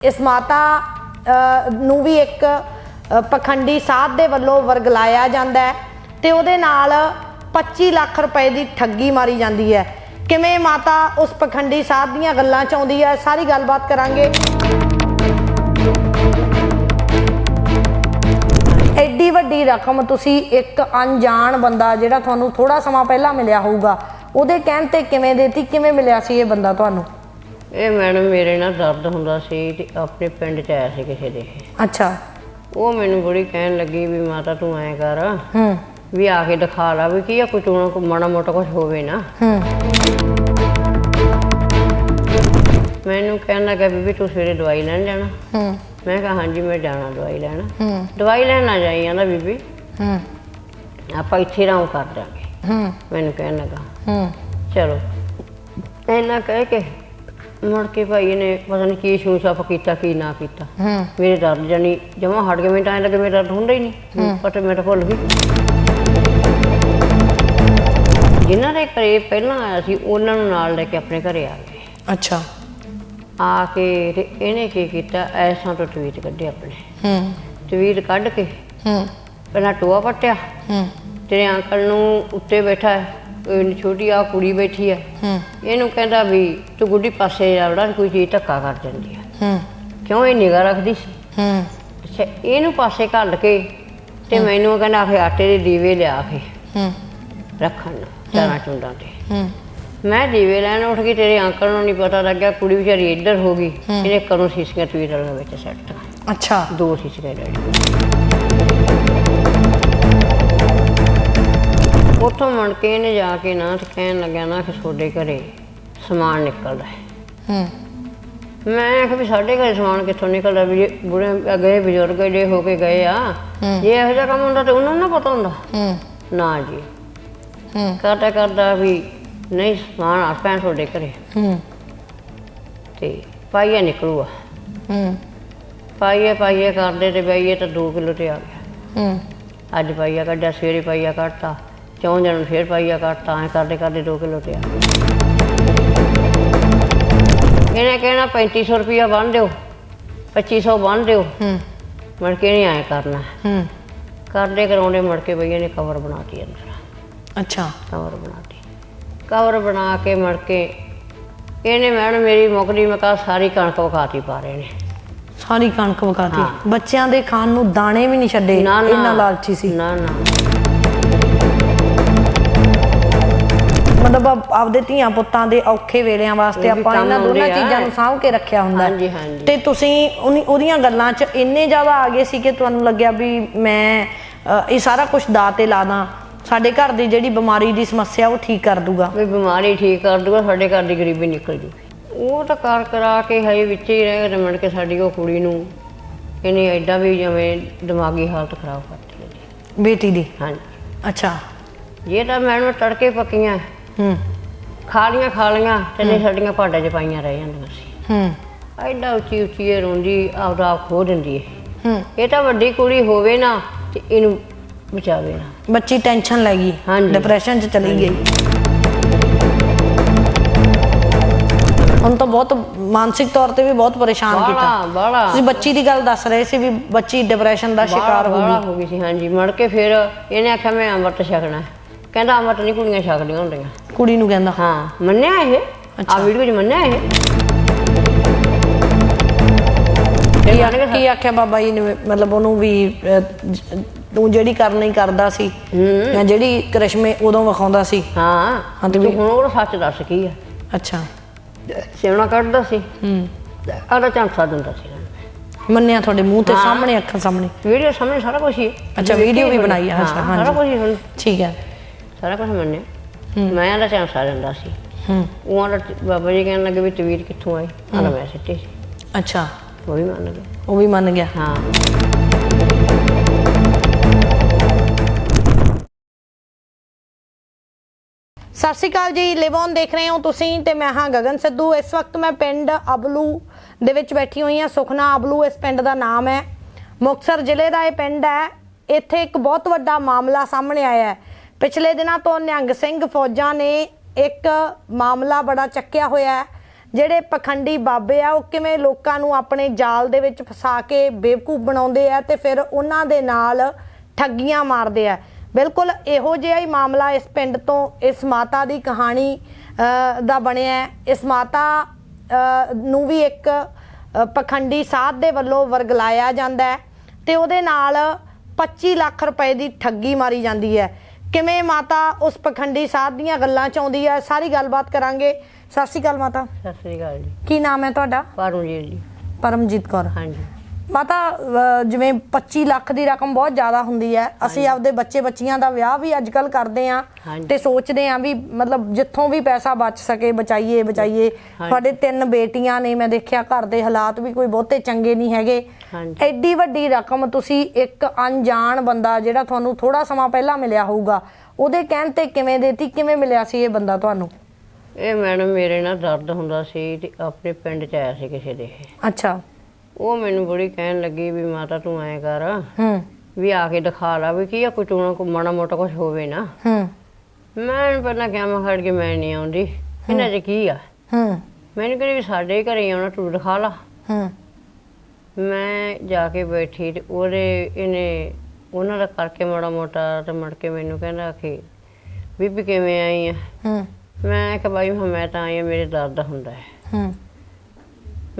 ਇਸ ਮਾਤਾ ਨੂੰ ਵੀ ਇੱਕ ਪਖੰਡੀ ਸਾਧ ਦੇ ਵੱਲੋਂ ਵਰਗਲਾਇਆ ਜਾਂਦਾ ਹੈ ਤੇ ਉਹਦੇ ਨਾਲ 25 ਲੱਖ ਰੁਪਏ ਦੀ ਠੱਗੀ ਮਾਰੀ ਜਾਂਦੀ ਹੈ। ਕਿਵੇਂ ਮਾਤਾ ਉਸ ਪਖੰਡੀ ਸਾਧ ਦੀਆਂ ਗੱਲਾਂ ਚ ਆਉਂਦੀ ਹੈ? ਸਾਰੀ ਗੱਲਬਾਤ ਕਰਾਂਗੇ। ਐਡੀ ਵੱਡੀ ਰਕਮ ਤੁਸੀਂ ਇੱਕ ਅਣਜਾਣ ਬੰਦਾ ਜਿਹੜਾ ਤੁਹਾਨੂੰ ਥੋੜਾ ਸਮਾਂ ਪਹਿਲਾਂ ਮਿਲਿਆ ਹੋਊਗਾ, ਉਹਦੇ ਕਹਿਣ ਤੇ ਕਿਵੇਂ ਦੇਤੀ? ਕਿਵੇਂ ਮਿਲਿਆ ਸੀ ਇਹ ਬੰਦਾ ਤੁਹਾਨੂੰ? ਇਹ ਮੈਡਮ ਮੇਰੇ ਨਾਲ ਦਰਦ ਹੁੰਦਾ ਸੀ ਤੇ ਆਪਣੇ ਪਿੰਡ ਚ ਆਇਆ ਸੀ ਕਿਸੇ ਦੇ। ਅੱਛਾ। ਉਹ ਮੈਨੂੰ ਬੜੀ ਕਹਿਣ ਲੱਗੀ ਵੀ ਮਾਤਾ ਤੂੰ ਐਂ ਕਰ। ਹੂੰ। ਵੀ ਆ ਕੇ ਦਿਖਾ ਲਾ ਵੀ ਕੀ ਆ ਕੋਈ ਟੂਣਾ ਕੋ ਮਾੜਾ ਮੋਟਾ ਕੁਝ ਹੋਵੇ ਨਾ। ਹੂੰ। ਮੈਨੂੰ ਕਹਿਣ ਲੱਗਾ ਬੀਬੀ ਤੂੰ ਸਵੇਰੇ ਦਵਾਈ ਲੈਣ ਜਾਣਾ। ਹੂੰ। ਮੈਂ ਕਿਹਾ ਹਾਂਜੀ ਮੈਂ ਜਾਣਾ ਦਵਾਈ ਲੈਣ। ਹੂੰ। ਦਵਾਈ ਲੈਣ ਨਾ ਜਾਈ ਕਹਿੰਦਾ ਬੀਬੀ। ਹੂੰ। ਆਪਾਂ ਇੱਥੇ ਰਾਉ ਕਰ ਦਾਂਗੇ ਹੂੰ। ਮੈਨੂੰ ਕਹਿਣ ਲੱਗਾ। ਹੂੰ। ਚਲੋ। ਇੰਨਾ ਕਹਿ ਕੇ ਮੁੜ ਕੇ ਭਾਈ ਨੇ ਪਤਾ ਨਹੀਂ ਕੀ ਸ਼ੂ ਛਾਪ ਕੀਤਾ ਕੀ ਨਾ ਕੀਤਾ। ਹੂੰ। ਮੇਰੇ ਦਰਦ ਜਾਨੀ ਜਮਾ ਹਟ ਗਿਆ ਮੈਨੂੰ ਤਾਂ ਐਂ ਲੱਗੇ ਮੇਰਾ ਦਰਦ ਹੁੰਦਾ ਹੀ ਨਹੀਂ। ਪਤਾ ਮੈਂ ਤਾਂ ਭੁੱਲ ਗਈ। ਜਿਨ੍ਹਾਂ ਦੇ ਘਰੇ ਪਹਿਲਾਂ ਆਇਆ ਸੀ ਉਹਨਾਂ ਨੂੰ ਨਾਲ ਲੈ ਕੇ ਆਪਣੇ ਘਰੇ ਆ ਗਏ। ਅੱਛਾ। ਆ ਕੇ ਤੇ ਇਹਨੇ ਕੀ ਕੀਤਾ ਐਸਾਂ ਤੋਂ ਟਵੀਟ ਕੱਢੇ ਆਪਣੇ। ਹੂੰ। ਟਵੀਟ ਕੱਢ ਕੇ ਹੂੰ। ਪਹਿਲਾਂ ਟੋਆ ਪੱਟਿਆ। ਹੂੰ। ਤੇਰੇ ਅੰਕਲ ਨੂੰ ਉੱਤੇ ਬੈਠਾ ਹੈ। ਉਹ ਛੋਟੀ ਆ ਕੁੜੀ ਬੈਠੀ ਹੈ ਹੂੰ। ਇਹਨੂੰ ਕਹਿੰਦਾ ਵੀ ਤੂੰ ਗੁੱਡੀ ਪਾਸੇ ਆਵੜਾ ਕੋਈ ਚੀਜ਼ ਧੱਕਾ ਕਰ ਦਿੰਦੀ ਹੈ ਹੂੰ। ਕਿਉਂ ਇਹ ਨਿਗਾਹ ਰੱਖਦੀ ਸੀ? ਹੂੰ। ਅੱਛਾ ਇਹਨੂੰ ਪਾਸੇ ਘੱਲ ਕੇ ਤੇ ਮੈਨੂੰ ਕਹਿੰਦਾ ਆਖੇ ਆਟੇ ਦੇ ਦੀਵੇ ਲਿਆ ਕੇ ਹੂੰ। ਰੱਖਣ ਨੂੰ ਚਾਰਾਂ ਚੁੰਡਾਂ ਤੇ। ਹੂੰ। ਮੈਂ ਦੀਵੇ ਲੈਣ ਉੱਠ ਗਈ ਤੇਰੇ ਅੰਕਲ ਨੂੰ ਨਹੀਂ ਪਤਾ ਲੱਗਿਆ ਕੁੜੀ ਵਿਚਾਰੀ ਇੱਧਰ ਹੋ ਗਈ। ਇਹਨੇ ਕਰੋਂ ਸੀਸੀਆਂ ਟਵੀਟਰ ਦੇ ਵਿੱਚ ਸੈੱਟ ਅੱਛਾ। ਦੋ ਸੀਸੀਆਂ ਡੈਡੀ ਉੱਥੋਂ ਮੁੜ ਕੇ ਇਹਨੇ ਜਾ ਕੇ ਨਾ ਤੇ ਕਹਿਣ ਲੱਗਿਆ ਨਾ ਕਿ ਤੁਹਾਡੇ ਘਰੇ ਸਮਾਨ ਨਿਕਲਦਾ ਹੈ। ਹੂੰ। ਮੈਂ ਆਖਿਆ ਵੀ ਸਾਡੇ ਘਰੇ ਸਮਾਨ ਕਿੱਥੋਂ ਨਿਕਲਦਾ ਵੀ ਜੇ ਬੁੜੇ ਗਏ ਬਜ਼ੁਰਗ ਜੇ ਹੋ ਕੇ ਗਏ ਆ ਜੇ ਇਹੋ ਜਿਹਾ ਕੰਮ ਹੁੰਦਾ ਤੇ ਉਹਨਾਂ ਨੂੰ ਨਾ ਪਤਾ ਹੁੰਦਾ। ਹੂੰ। ਨਾ ਜੀ। ਹੂੰ। ਕਰਦਾ ਕਰਦਾ ਵੀ ਨਹੀਂ ਸਮਾਨ ਆ ਪੈਣ ਤੁਹਾਡੇ ਘਰੇ। ਹੂੰ। ਤੇ ਪਾਈਆ ਨਿਕਲੂਆ। ਹੂੰ। ਪਾਈਆ ਪਾਈਆ ਕਰਦੇ ਤੇ ਬਈਏ ਤਾਂ 2 ਕਿਲੋ ਤੇ ਆ ਗਿਆ। ਹੂੰ। ਅੱਜ ਪਾਈਆ ਕੱਢਿਆ ਸਵੇਰੇ ਪਾਈਆ ਕੱਢਤਾ। ਚੌਂ ਦਿਨ ਨੂੰ ਫੇਰ ਪਾਈਆ ਕੱਢਤਾ ਐ ਕਰਦੇ ਕਰਦੇ 2 ਕਿਲੋ ਤੇ ਆ। ਗਿਆ ਇਹਨੇ ਕਹਿਣਾ 3500 ਰੁਪਇਆ ਬੰਨ ਦਿਓ 2500 ਬੰਨ ਦਿਓ। ਹੂੰ। ਮੜ ਕੇ ਨਹੀਂ ਆਏ ਕਰਨਾ। ਹੂੰ। ਕਰਦੇ ਕਰਾਉਂਦੇ ਮੜ ਕੇ ਬਈਏ ਨੇ ਕਵਰ ਬਣਾਤੀ ਅੰਦਰ ਅੱਛਾ। ਕਵਰ ਬਣਾਤੀ ਕਵਰ ਬਣਾ ਕੇ ਮੜ ਕੇ ਇਹਨੇ ਮੈਡਮ ਮੇਰੀ ਮੁਕਦੀ ਮੈਂ ਕਹਾ ਸਾਰੀ ਕਣਕ ਵਖਾਤੀ ਪਾ ਰਹੇ ਨੇ। ਸਾਰੀ ਕਣਕ ਵਕਾਤੀ ਬੱਚਿਆਂ ਦੇ ਖਾਣ ਨੂੰ ਦਾਣੇ ਵੀ ਨਹੀਂ ਛੱਡੇ ਨਾ ਨਾ। ਇੰਨਾ ਲਾਲਚੀ ਸੀ। ਨਾ ਨਾ। ਮਤਲਬ ਆਪ- ਆਪਦੇ ਧੀਆਂ ਪੁੱਤਾਂ ਦੇ ਔਖੇ ਵੇਲਿਆਂ ਵਾਸਤੇ ਆਪਾਂ ਇਹਨਾਂ ਦੋਨਾਂ। ਚੀਜ਼ਾਂ ਨੂੰ ਸਾਂਭ ਕੇ ਰੱਖਿਆ ਹੁੰਦਾ। ਹੈ। ਹਾਂਜੀ ਹਾਂਜੀ। ਤੇ ਤੁਸੀਂ ਉਹਦੀਆਂ ਗੱਲਾਂ 'ਚ ਇੰਨੇ ਜ਼ਿਆਦਾ ਆ ਗਏ ਸੀ ਕਿ ਤੁਹਾਨੂੰ ਲੱਗਿਆ ਵੀ ਮੈਂ ਇਹ ਸਾਰਾ ਕੁਝ ਦਾ ਤੇ ਲਾ ਦਾਂ। ਸਾਡੇ ਘਰ ਦੀ ਜਿਹੜੀ ਬਿਮਾਰੀ ਦੀ ਸਮੱਸਿਆ ਉਹ ਠੀਕ ਕਰ ਦੂਗਾ। ਵੀ ਬਿਮਾਰੀ ਠੀਕ ਕਰ ਦੂਗਾ ਸਾਡੇ ਘਰ ਦੀ ਗਰੀਬੀ ਨਿਕਲ ਜੂ। ਉਹ ਤਾਂ ਕਰ ਕਰਾ ਕੇ ਹਜੇ ਵਿੱਚ ਹੀ ਰਹਿ ਗਏ ਮੜ ਕੇ ਸਾਡੀ ਉਹ ਕੁੜੀ ਨੂੰ। ਇਹਨੇ ਐਡਾ ਵੀ ਜਿਵੇਂ ਦਿਮਾਗੀ ਹਾਲਤ ਖਰਾਬ ਕਰਤੀ ਬੇਟੀ ਦੀ? ਹਾਂਜੀ। ਅੱਛਾ। ਇਹ ਤਾਂ ਮੈਨੂੰ ਤੜਕੇ ਪੱਕੀਆਂ ਹੂੰ। ਖਾ ਲੀਆਂ ਖਾ ਲੀਆਂ ਤੇ ਨਹੀਂ ਸਾਡੀਆਂ ਭਾਂਡੇ 'ਚ ਪਾਈਆਂ ਰਹਿ ਜਾਂਦੀਆਂ ਸੀ। ਹੂੰ। ਐਡਾ ਉੱਚੀ ਉੱਚੀ ਇਹ ਰੋਂਦੀ ਆਪਦਾ ਆਪ ਖੋ ਦਿੰਦੀ ਹੈ ਹੂੰ। ਇਹ ਤਾਂ ਵੱਡੀ ਕੁੜੀ ਹੋਵੇ ਨਾ ਤੇ ਇਹਨੂੰ ਬਚਾਵੇ ਨਾ। ਬੱਚੀ ਟੈਨਸ਼ਨ ਲੈ ਗਈ। ਹਾਂਜੀ। ਡਿਪਰੈਸ਼ਨ 'ਚ ਚਲੀ ਗਈ। ਹੁਣ ਤਾਂ ਬਹੁਤ ਮਾਨਸਿਕ ਤੌਰ ਤੇ ਵੀ ਬਹੁਤ ਪਰੇਸ਼ਾਨ ਕੀਤਾ। ਬਾਲਾ ਬਾਲਾ ਤੁਸੀਂ ਬੱਚੀ ਦੀ ਗੱਲ ਦੱਸ ਰਹੇ ਸੀ ਵੀ ਬੱਚੀ ਡਿਪਰੈਸ਼ਨ ਦਾ ਸ਼ਿਕਾਰ ਹੋ ਗਈ। ਹੋ ਗਈ ਸੀ ਹਾਂਜੀ। ਮੜ ਕੇ ਫਿਰ ਇਹਨੇ ਆਖਿਆ ਮੈਂ ਅੰਮ੍ਰਿਤ ਛਕਣਾ। ਹੈ। ਕਹਿੰਦਾ ਅੰਮ੍ਰਿਤ ਨਹੀਂ ਕੁੜੀਆਂ ਛਕਦੀਆਂ ਹੁੰਦੀਆਂ। ਕੁੜੀ ਨੂੰ ਕਹਿੰਦਾ। ਹਾਂ ਮੰਨਿਆ ਇਹ? ਆ ਵੀਡੀਓ 'ਚ ਮੰਨਿਆ ਇਹ? ਕੀ ਆ- ਕੀ ਆਖਿਆ ਬਾਬਾ ਜੀ ਨੇ? ਮਤਲਬ ਉਹਨੂੰ ਵੀ ਅਹ, ਤੂੰ ਜਿਹੜੀ ਕਰਨੀ ਹੀ ਕਰਦਾ ਸੀ ਜਾਂ ਜਿਹੜੀ ਕਰਿਸ਼ਮੇ ਉਦੋਂ ਵਿਖਾਉਂਦਾ ਸੀ। ਹਾਂ ਹਾਂ ਤੇ ਤੂੰ ਹੁਣ ਉਹ ਸੱਚ ਦੱਸ ਕੀ ਆ? ਅੱਛਾ। ਸਿਉਣਾ ਕੱਢਦਾ ਸੀ। ਹੂੰ। ਆਦਾ ਚਾਂਸਾ ਦਿੰਦਾ ਸੀ। ਮੰਨਿਆ ਤੁਹਾਡੇ ਮੂੰਹ ਤੇ ਸਾਹਮਣੇ ਅੱਖਾਂ ਸਾਹਮਣੇ। ਵੀਡੀਓ ਸਾਹਮਣੇ ਸਾਰਾ ਕੁਝ ਹੀ। ਹੈ ਅੱਛਾ, ਵੀਡੀਓ ਵੀ ਬਣਾਈ ਹੈ, ਅੱਛਾ, ਹਾਂ, ਹਾਂਜੀ। ਸਾਰਾ ਕੁਝ ਹੀ ਹੁਣ। ਠੀਕ ਹੈ। ਸਾਰਾ ਕੁਝ ਮੰਨਿਆ। ਮੈਂ ਆਦਾ ਚਾਂਸਾ ਦਿੰਦਾ ਸੀ। ਹੂੰ। ਉਹ ਆਂਦਾ ਬਾਬਾ ਜੀ ਕਹਿਣ ਲੱਗੇ ਵੀ ਤਵੀਰ ਕਿੱਥੋਂ ਆਈ? ਆਂਦਾ ਮੈਂ ਸਿੱਟੀ ਸੀ। ਅੱਛਾ। ਉਹ ਵੀ ਮੰਨ ਗਿਆ। ਉਹ ਵੀ ਮੰਨ ਗਿਆ। ਹਾਂ। ਸਤਿ ਸ਼੍ਰੀ ਅਕਾਲ ਜੀ ਲਿਵ ਔਨ ਦੇਖ ਰਹੇ ਹੋ ਤੁਸੀਂ ਤੇ ਮੈਂ ਹਾਂ ਗਗਨ ਸਿੱਧੂ। ਇਸ ਵਕਤ ਮੈਂ ਪਿੰਡ ਅਬਲੂ ਦੇ ਵਿੱਚ ਬੈਠੀ ਹੋਈ ਹਾਂ। ਸੁਖਨਾ ਅਬਲੂ ਇਸ ਪਿੰਡ ਦਾ ਨਾਮ ਹੈ। ਮੁਕਤਸਰ ਜ਼ਿਲ੍ਹੇ ਦਾ ਇਹ ਪਿੰਡ ਹੈ। ਇੱਥੇ ਇੱਕ ਬਹੁਤ ਵੱਡਾ ਮਾਮਲਾ ਸਾਹਮਣੇ ਆਇਆ ਹੈ। ਪਿਛਲੇ ਦਿਨਾਂ ਤੋਂ ਨਿਹੰਗ ਸਿੰਘ ਫੌਜਾਂ ਨੇ ਇੱਕ ਮਾਮਲਾ ਬੜਾ ਚੱਕਿਆ ਹੋਇਆ ਹੈ, ਜਿਹੜੇ ਪਖੰਡੀ ਬਾਬੇ ਆ, ਉਹ ਕਿਵੇਂ ਲੋਕਾਂ ਨੂੰ ਆਪਣੇ ਜਾਲ ਦੇ ਵਿੱਚ ਫਸਾ ਕੇ ਬੇਵਕੂਫ ਬਣਾਉਂਦੇ ਆ ਤੇ ਫਿਰ ਉਹਨਾਂ ਦੇ ਨਾਲ ਠੱਗੀਆਂ ਮਾਰਦੇ ਆ। ਬਿਲਕੁਲ ਇਹੋ ਜਿਹਾ ਹੀ ਮਾਮਲਾ ਇਸ ਪਿੰਡ ਤੋਂ ਇਸ ਮਾਤਾ ਦੀ ਕਹਾਣੀ ਦਾ ਬਣਿਆ ਇਸ ਮਾਤਾ ਨੂੰ ਵੀ ਇੱਕ ਪਖੰਡੀ ਸਾਧ ਦੇ ਵੱਲੋਂ ਵਰਗਲਾਇਆ ਜਾਂਦਾ ਹੈ ਤੇ ਉਹਦੇ ਨਾਲ 25 ਲੱਖ ਰੁਪਏ ਦੀ ਠੱਗੀ ਮਾਰੀ ਜਾਂਦੀ ਹੈ। ਕਿਵੇਂ ਮਾਤਾ ਉਸ ਪਖੰਡੀ ਸਾਧ ਦੀਆਂ ਗੱਲਾਂ ਚ ਆਉਂਦੀ ਹੈ? ਸਾਰੀ ਗੱਲਬਾਤ ਕਰਾਂਗੇ। ਸਤਿ ਸ਼੍ਰੀ ਅਕਾਲ ਮਾਤਾ। ਸਤਿ ਸ੍ਰੀ ਅਕਾਲ ਜੀ। ਕੀ ਨਾਮ ਹੈ ਤੁਹਾਡਾ? ਪਾਰੂ ਜੀ ਜੀ। ਪਰਮਜੀਤ ਕੌਰ। ਹਾਂਜੀ। ਮਾਤਾ ਜਿਵੇਂ 25 ਲੱਖ ਦੀ ਰਕਮ ਬਹੁਤ ਜ਼ਿਆਦਾ ਹੁੰਦੀ ਹੈ। ਅਸੀਂ ਆਪਦੇ ਬੱਚੇ ਬੱਚੀਆਂ ਦਾ ਵਿਆਹ ਵੀ ਅੱਜ ਕੱਲ ਕਰਦੇ ਆਂ। ਤੇ ਸੋਚਦੇ ਆਂ ਵੀ ਮਤਲਬ ਜਿੱਥੋਂ ਵੀ ਪੈਸਾ ਬਚ ਸਕੇ ਬਚਾਈਏ ਬਚਾਈਏ। ਤੁਹਾਡੇ ਤਿੰਨ ਬੇਟੀਆਂ ਨੇ ਮੈਂ ਦੇਖਿਆ ਘਰ ਦੇ ਹਾਲਾਤ ਵੀ ਕੋਈ ਬਹੁਤੇ ਚੰਗੇ ਨਹੀਂ ਹੈਗੇ। ਐਡੀ ਵੱਡੀ ਰਕਮ ਤੁਸੀਂ ਇੱਕ ਅਣਜਾਣ ਬੰਦਾ ਜਿਹੜਾ ਤੁਹਾਨੂੰ ਥੋੜਾ ਸਮਾਂ ਪਹਿਲਾਂ ਮਿਲਿਆ ਹੋਊਗਾ ਉਹਦੇ ਕਹਿਣ ਤੇ ਕਿਵੇਂ ਦੇਤੀ ਕਿਵੇਂ ਮਿਲਿਆ ਸੀ ਇਹ ਬੰਦਾ ਤੁਹਾਨੂੰ? ਇਹ ਮੈਡਮ ਮੇਰੇ ਨਾਲ ਦਰਦ ਹੁੰਦਾ ਸੀ ਤੇ ਆਪਣੇ ਪਿੰਡ ਚ ਆਇਆ ਸੀ ਕਿਸੇ ਦੇ। ਅੱਛਾ। ਉਹ ਮੈਨੂੰ ਬੜੀ ਕਹਿਣ ਲੱਗੀ ਵੀ ਮਾਤਾ ਤੂੰ ਐਂ ਕਰ। ਹੂੰ। ਵੀ ਆ ਕੇ ਦਿਖਾ ਲਾ ਵੀ ਕੀ ਆ ਕੋਈ ਟੂਣਾ ਕੋ ਮਾੜਾ ਮੋਟਾ ਕੁਝ ਹੋਵੇ ਨਾ। ਹੂੰ। ਮੈਂ ਪਹਿਲਾਂ ਕਿਹਾ ਮੈਂ ਖੜ ਕੇ ਮੈਂ ਨਹੀਂ ਆਉਂਦੀ। ਇਹਨਾਂ 'ਚ ਕੀ ਆ? ਹੂੰ। ਮੈਨੂੰ ਕਹਿੰਦੀ ਵੀ ਸਾਡੇ ਘਰੇ ਆਉਣਾ ਤੂੰ ਦਿਖਾ ਲਾ। ਹੂੰ। ਮੈਂ ਜਾ ਕੇ ਬੈਠੀ ਤੇ ਉਹਦੇ ਇਹਨੇ ਉਹਨਾਂ ਦਾ ਕਰਕੇ ਮਾੜਾ ਮੋਟਾ ਤੇ ਮੜ ਕੇ ਮੈਨੂੰ ਕਹਿੰਦਾ ਕਿ ਬੀਬੀ ਕਿਵੇਂ ਆਈ ਆ? ਹੂੰ। ਮੈਂ ਕਿਹਾ ਬਾਈ ਮੈਂ ਤਾਂ ਆਈ ਆ ਮੇਰੇ ਦਰਦ ਹੁੰਦਾ ਹੈ। ਹੂੰ।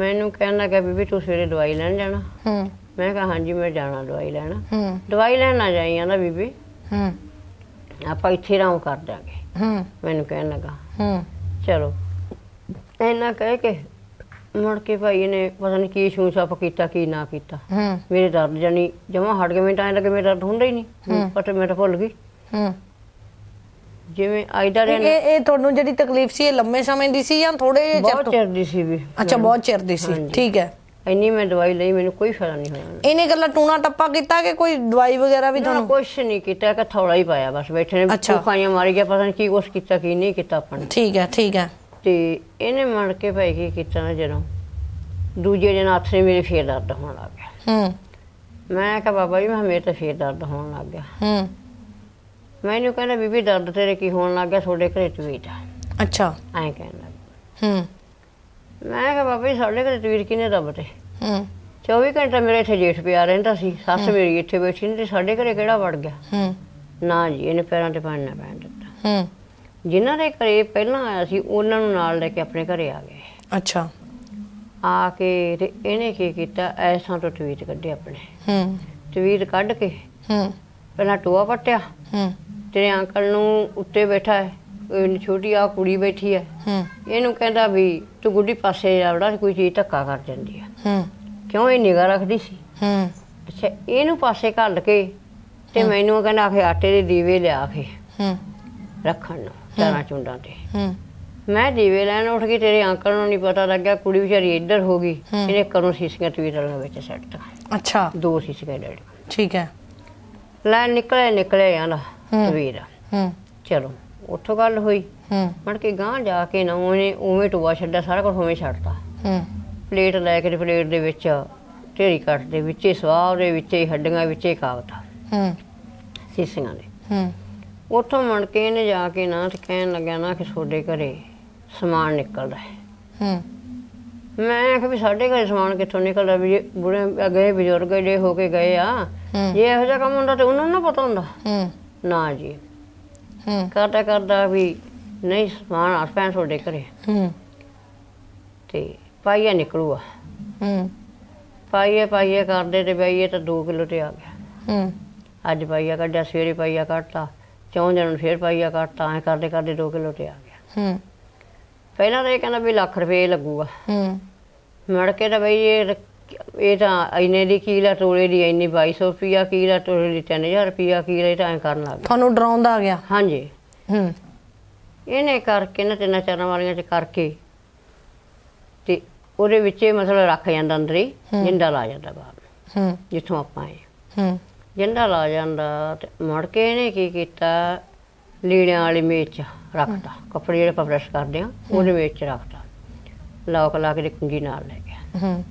ਮੈਨੂੰ ਕਹਿਣ ਲੱਗਾ ਬੀਬੀ ਤੂੰ ਸਵੇਰੇ ਦਵਾਈ ਲੈਣ ਜਾਣਾ? ਹੂੰ। ਮੈਂ ਕਿਹਾ ਹਾਂਜੀ ਮੈਂ ਜਾਣਾ ਦਵਾਈ ਲੈਣ। ਹੂੰ। ਦਵਾਈ ਲੈਣ ਨਾ ਜਾਈ ਆਂਦਾ ਬੀਬੀ। ਹੂੰ। ਆਪਾਂ ਇੱਥੇ ਰਾਉ ਕਰ ਦਿਆਂਗੇ। ਹੂੰ। ਮੈਨੂੰ ਕਹਿਣ ਲੱਗਾ। ਹੂੰ। ਚਲੋ। ਇੰਨਾ ਕਹਿ ਕੇ ਮੁੜ ਕੇ ਭਾਈ ਨੇ ਪਤਾ ਨਹੀਂ ਕੀ ਛੂ ਛਾਪ ਕੀਤਾ ਕੀ ਨਾ ਕੀਤਾ। ਹੂੰ। ਮੇਰੇ ਦਰਦ ਜਾਨੀ ਜਮਾ ਹਟ ਗਏ ਮੈਨੂੰ ਤਾਂ ਐਂ ਲੱਗੇ ਮੇਰੇ ਦਰਦ ਹੁੰਦਾ ਹੀ ਨਹੀਂ ਪਤਾ ਮੈਂ ਤਾਂ ਭੁੱਲ ਗਈ। ਹੂੰ। ਜਿਵੇਂ ਆਈਦਾ ਇਹ ਰਹਿਣਾ। ਇਹ ਇਹ ਤੁਹਾਨੂੰ ਜਿਹੜੀ ਤਕਲੀਫ ਸੀ ਇਹ ਲੰਮੇ ਸਮੇਂ ਦੀ ਸੀ ਜਾਂ ਥੋੜੇ ਜਿਹੇ ਚਿਰ ਬਹੁਤ ਤੋਂ? ਚਿਰ ਦੀ ਸੀ ਵੀ। ਅੱਛਾ ਬਹੁਤ ਚਿਰ ਦੀ ਸੀ। ਠੀਕ ਹੈ। ਇੰਨੀ ਮੈਂ ਦਵਾਈ ਲਈ ਮੈਨੂੰ ਕੋਈ ਫਾਇਦਾ ਨਹੀਂ ਹੋਇਆ। ਇਹਨੇ ਗੱਲਾਂ ਟੂਣਾ ਟੱਪਾ ਕੀਤਾ ਕਿ ਕੋਈ ਦਵਾਈ ਵਗੈਰਾ ਵੀ ਤੁਹਾਨੂੰ? ਕੁਛ ਨਹੀਂ ਕੀਤਾ ਕਿ ਥੋੜਾ ਹੀ ਪਾਇਆ ਬਸ ਬੈਠੇ ਨੇ। ਅੱਛਾ। ਖਾਈਆਂ ਮਾਰੀ ਗਿਆ ਪਤਾ ਨਹੀਂ ਕੀ ਕੁਛ ਕੀਤਾ ਕੀ ਨਹੀਂ ਕੀਤਾ ਆਪਾਂ ਨੇ। ਠੀਕ ਹੈ ਠੀਕ ਹੈ। ਤੇ ਇਹਨੇ ਮੜ ਕੇ ਭਾਈ ਕੀ ਕੀਤਾ ਨਾ ਜਦੋਂ? ਦੂਜੇ ਦਿਨ ਹੱਥ ਨੇ ਮੇਰੇ ਫੇਰ ਦਰਦ ਹੋਣ ਲੱਗ ਗਿਆ। ਹੂੰ। ਮੈਂ ਕਿਹਾ ਬਾਬਾ ਜੀ ਮੈਂ ਕਿਹਾ ਮੇਰੇ ਤਾਂ ਫੇਰ ਦਰਦ ਹੋਣ ਲੱਗ ਗਿਆ। ਹੂੰ। ਮੈਨੂੰ ਕਹਿੰਦਾ ਬੀਬੀ ਦਰਦ ਤੇਰੇ ਕੀ ਹੋਣ ਲੱਗ ਗਿਆ? ਤੁਹਾਡੇ ਘਰੇ ਤਵੀਤ ਆ। ਅੱਛਾ। ਐਂ ਕਹਿਣ ਲੱਗ ਹੂੰ। ਮੈਂ ਕਿਹਾ ਬਾਬਾ ਜੀ ਸਾਡੇ ਘਰੇ ਤਵੀਤ ਕਿਨੇ ਦੱਬਤੇ? ਹੂੰ। 24 ਘੰਟੇ ਮੇਰੇ ਇੱਥੇ ਜੇਠ ਪਿਆ ਰਹਿੰਦਾ ਸੀ। ਸੱਸ ਮੇਰੀ ਇੱਥੇ ਬੈਠੀ ਨਹੀਂ ਤੇ ਸਾਡੇ ਘਰੇ ਕਿਹੜਾ ਵੜ ਗਿਆ? ਹੂੰ। ਨਾ ਜੀ ਇਹਨੇ ਪੈਰਾਂ ਤੇ ਪਾਣੀ ਨਾ ਪੈਣ ਦਿੱਤਾ। ਹੂੰ। ਜਿਨ੍ਹਾਂ ਦੇ ਘਰੇ ਪਹਿਲਾਂ ਆਇਆ ਸੀ ਉਹਨਾਂ ਨੂੰ ਨਾਲ ਲੈ ਕੇ ਆਪਣੇ ਘਰੇ ਆ ਗਏ। ਅੱਛਾ। ਆ ਕੇ ਤੇ ਇਹਨੇ ਕੀ ਕੀਤਾ? ਐਸਾਂ ਤੋਂ ਤਵੀਤ ਕੱਢੇ ਆਪਣੇ। ਹੂੰ। ਤਵੀਤ ਕੱਢ ਕੇ ਹੂੰ। ਪਹਿਲਾਂ ਟੋਆ ਪੱਟਿਆ। ਹੂੰ। ਤੇਰੇ ਅੰਕਲ ਨੂੰ ਉੱਤੇ ਬੈਠਾ ਹੈ ਇਹ ਛੋਟੀ ਆ ਕੁੜੀ ਬੈਠੀ ਹੈ। ਹੂੰ। ਇਹਨੂੰ ਕਹਿੰਦਾ ਵੀ ਤੂੰ ਗੁੱਡੀ ਪਾਸੇ ਜਾਵੜਾ ਕੋਈ ਚੀਜ਼ ਧੱਕਾ ਕਰ ਜਾਂਦੀ ਆ ਹੂੰ। ਕਿਉਂ ਇਹ ਨਿਗਾਹ ਰੱਖਦੀ ਸੀ? ਹੂੰ। ਅੱਛਾ ਇਹਨੂੰ ਪਾਸੇ ਘੱਲ ਕੇ ਤੇ ਮੈਨੂੰ ਕਹਿੰਦਾ ਆਖੇ ਆਟੇ ਦੇ ਦੀਵੇ ਲਿਆ ਕੇ ਹੂੰ। ਰੱਖਣ ਨੂੰ ਚਾਰਾਂ ਚੁੰਡਾਂ ਤੇ। ਹੂੰ। ਮੈਂ ਦੀਵੇ ਲੈਣ ਉੱਠ ਗਈ ਤੇਰੇ ਅੰਕਲ ਨੂੰ ਨਹੀਂ ਪਤਾ ਲੱਗਿਆ ਕੁੜੀ ਵਿਚਾਰੀ ਇੱਧਰ ਹੋ ਗਈ। ਇਹਨੇ ਕਰੋਂ ਸੀਸੀਆਂ ਤਵੀਤਲਾਂ ਵਿੱਚ ਸੱਟਤਾ ਅੱਛਾ। ਦੋ ਸੀਸੀਆਂ ਡੈਡੀ। ਠੀਕ ਹੈ। ਲੈ ਨਿਕਲੇ ਨਿਕਲੇ ਆਂਦਾ ਤਵੀਰ। ਹੂੰ। ਚਲੋ ਉੱਥੋਂ ਗੱਲ ਹੋਈ। ਹੂੰ। ਮੜ ਕੇ ਗਾਂ ਜਾ ਕੇ ਨਾ ਉਹਨੇ ਉਵੇਂ ਟੋਆ ਛੱਡਿਆ ਸਾਰਾ ਕੁਝ ਉਵੇਂ ਛੱਡਤਾ। ਹੂੰ। ਪਲੇਟ ਲੈ ਕੇ ਪਲੇਟ ਦੇ ਵਿੱਚ ਢੇਰੀ ਕੱਟ ਦੇ ਵਿੱਚੇ ਸਵਾਹ ਦੇ ਵਿੱਚੇ ਹੱਡੀਆਂ ਵਿੱਚੇ ਕਾਵਤਾ ਹੂੰ। ਸੀਸੀਆਂ ਦੇ। ਹੂੰ। ਉੱਥੋਂ ਮਣ ਕੇ ਇਹਨੇ ਜਾ ਕੇ ਨਾ ਤੇ ਕਹਿਣ ਲੱਗਿਆ ਨਾ ਕਿ ਤੁਹਾਡੇ ਘਰੇ ਸਮਾਨ ਨਿਕਲਦਾ ਹੈ। ਹੂੰ। ਮੈਂ ਕਿਹਾ ਵੀ ਸਾਡੇ ਘਰੇ ਸਮਾਨ ਕਿੱਥੋਂ ਨਿਕਲਦਾ? ਵੀ ਬੁੜੇ ਗਏ ਬਜ਼ੁਰਗ ਏਡੇ ਹੋ ਕੇ ਗਏ ਆ ਹੂੰ। ਜੇ ਇਹੋ ਜਿਹਾ ਕੰਮ ਹੁੰਦਾ ਤੇ ਉਹਨਾਂ ਨੂੰ ਨਾ ਪਤਾ ਹੁੰਦਾ। ਹੂੰ। ਨਾ ਜੀ। ਹੂੰ। ਕਰਦਾ ਕਰਦਾ ਵੀ ਨਹੀਂ ਸਮਾਨ ਆ ਪੈਣ ਤੁਹਾਡੇ ਘਰੇ। ਹੂੰ। ਤੇ ਪਾਈਆ ਨਿਕਲੂਆ। ਹੂੰ। ਪਾਈਏ ਪਾਈਏ ਕਰਦੇ ਤੇ ਬਈਏ ਤਾਂ 2 ਕਿਲੋ ਤੇ ਆ ਗਿਆ। ਹੂੰ। ਅੱਜ ਪਾਈਆ ਕੱਢਿਆ ਸਵੇਰੇ ਪਾਈਆ ਕੱਢਤਾ ਚੌਂ ਦਿਨ ਨੂੰ ਫੇਰ ਪਾਈਆ ਕੱਢਤਾ ਐ ਕਰਦੇ ਕਰਦੇ 2 ਕਿਲੋ ਤੇ ਆ ਗਿਆ। ਹੂੰ। ਪਹਿਲਾਂ ਤਾਂ ਇਹ ਕਹਿੰਦਾ ਵੀ ਲੱਖ ਰੁਪਏ ਲੱਗੂਗਾ। ਹੂੰ। ਮੜ ਕੇ ਤਾਂ ਬਈ ਇਹ ਰੱਖ- ਇਹ ਤਾਂ ਇੰਨੇ ਦੀ ਕੀਲਾ ਤੋਲੇ ਦੀ ਇੰਨੀ 2200 ਰੁਪਿਆ ਕੀਲਾ ਤੋਲੇ ਦੀ 3000 ਰੁਪਿਆ ਕੀਲਾ ਇਹ ਤਾਂ ਐ ਕਰਨ ਲੱਗ ਗਿਆ ਤੁਹਾਨੂੰ ਡਰਾਉਂਦਾ ਆ ਗਿਆ? ਹਾਂਜੀ। ਹੂੰ। ਇਹਨੇ ਕਰਕੇ ਨਾ ਤਿੰਨਾਂ ਚਾਰਾਂ ਵਾਲੀਆਂ ਚ ਕਰਕੇ ਤੇ ਉਹਦੇ ਵਿੱਚੇ ਮਤਲਬ ਰੱਖ ਜਾਂਦਾ ਅੰਦਰ ਹੀ। ਜਿੰਦਾ ਲਾ ਜਾਂਦਾ ਬਾਹਰ। ਹੂੰ। ਜਿੱਥੋਂ ਆਪਾਂ ਆਏ। ਹੂੰ। ਜਿੰਦਾ ਲਾ ਜਾਂਦਾ ਤੇ ਮੁੜ ਕੇ ਇਹਨੇ ਕੀ ਕੀਤਾ? ਲੀੜਿਆਂ ਵਾਲੀ ਮੇਜ਼ 'ਚ ਰੱਖਤਾ। ਕੱਪੜੇ ਜਿਹੜੇ ਆਪਾਂ ਪ੍ਰੈਸ ਕਰਦੇ ਆ ਉਹਦੇ ਮੇਜ਼ 'ਚ ਰੱਖਤਾ। ਲੋਕ ਲਾ ਕੇ ਤੇ ਕੁੰਜੀ ਨਾਲ ਲੈ ਗਿਆ। ਹੂੰ।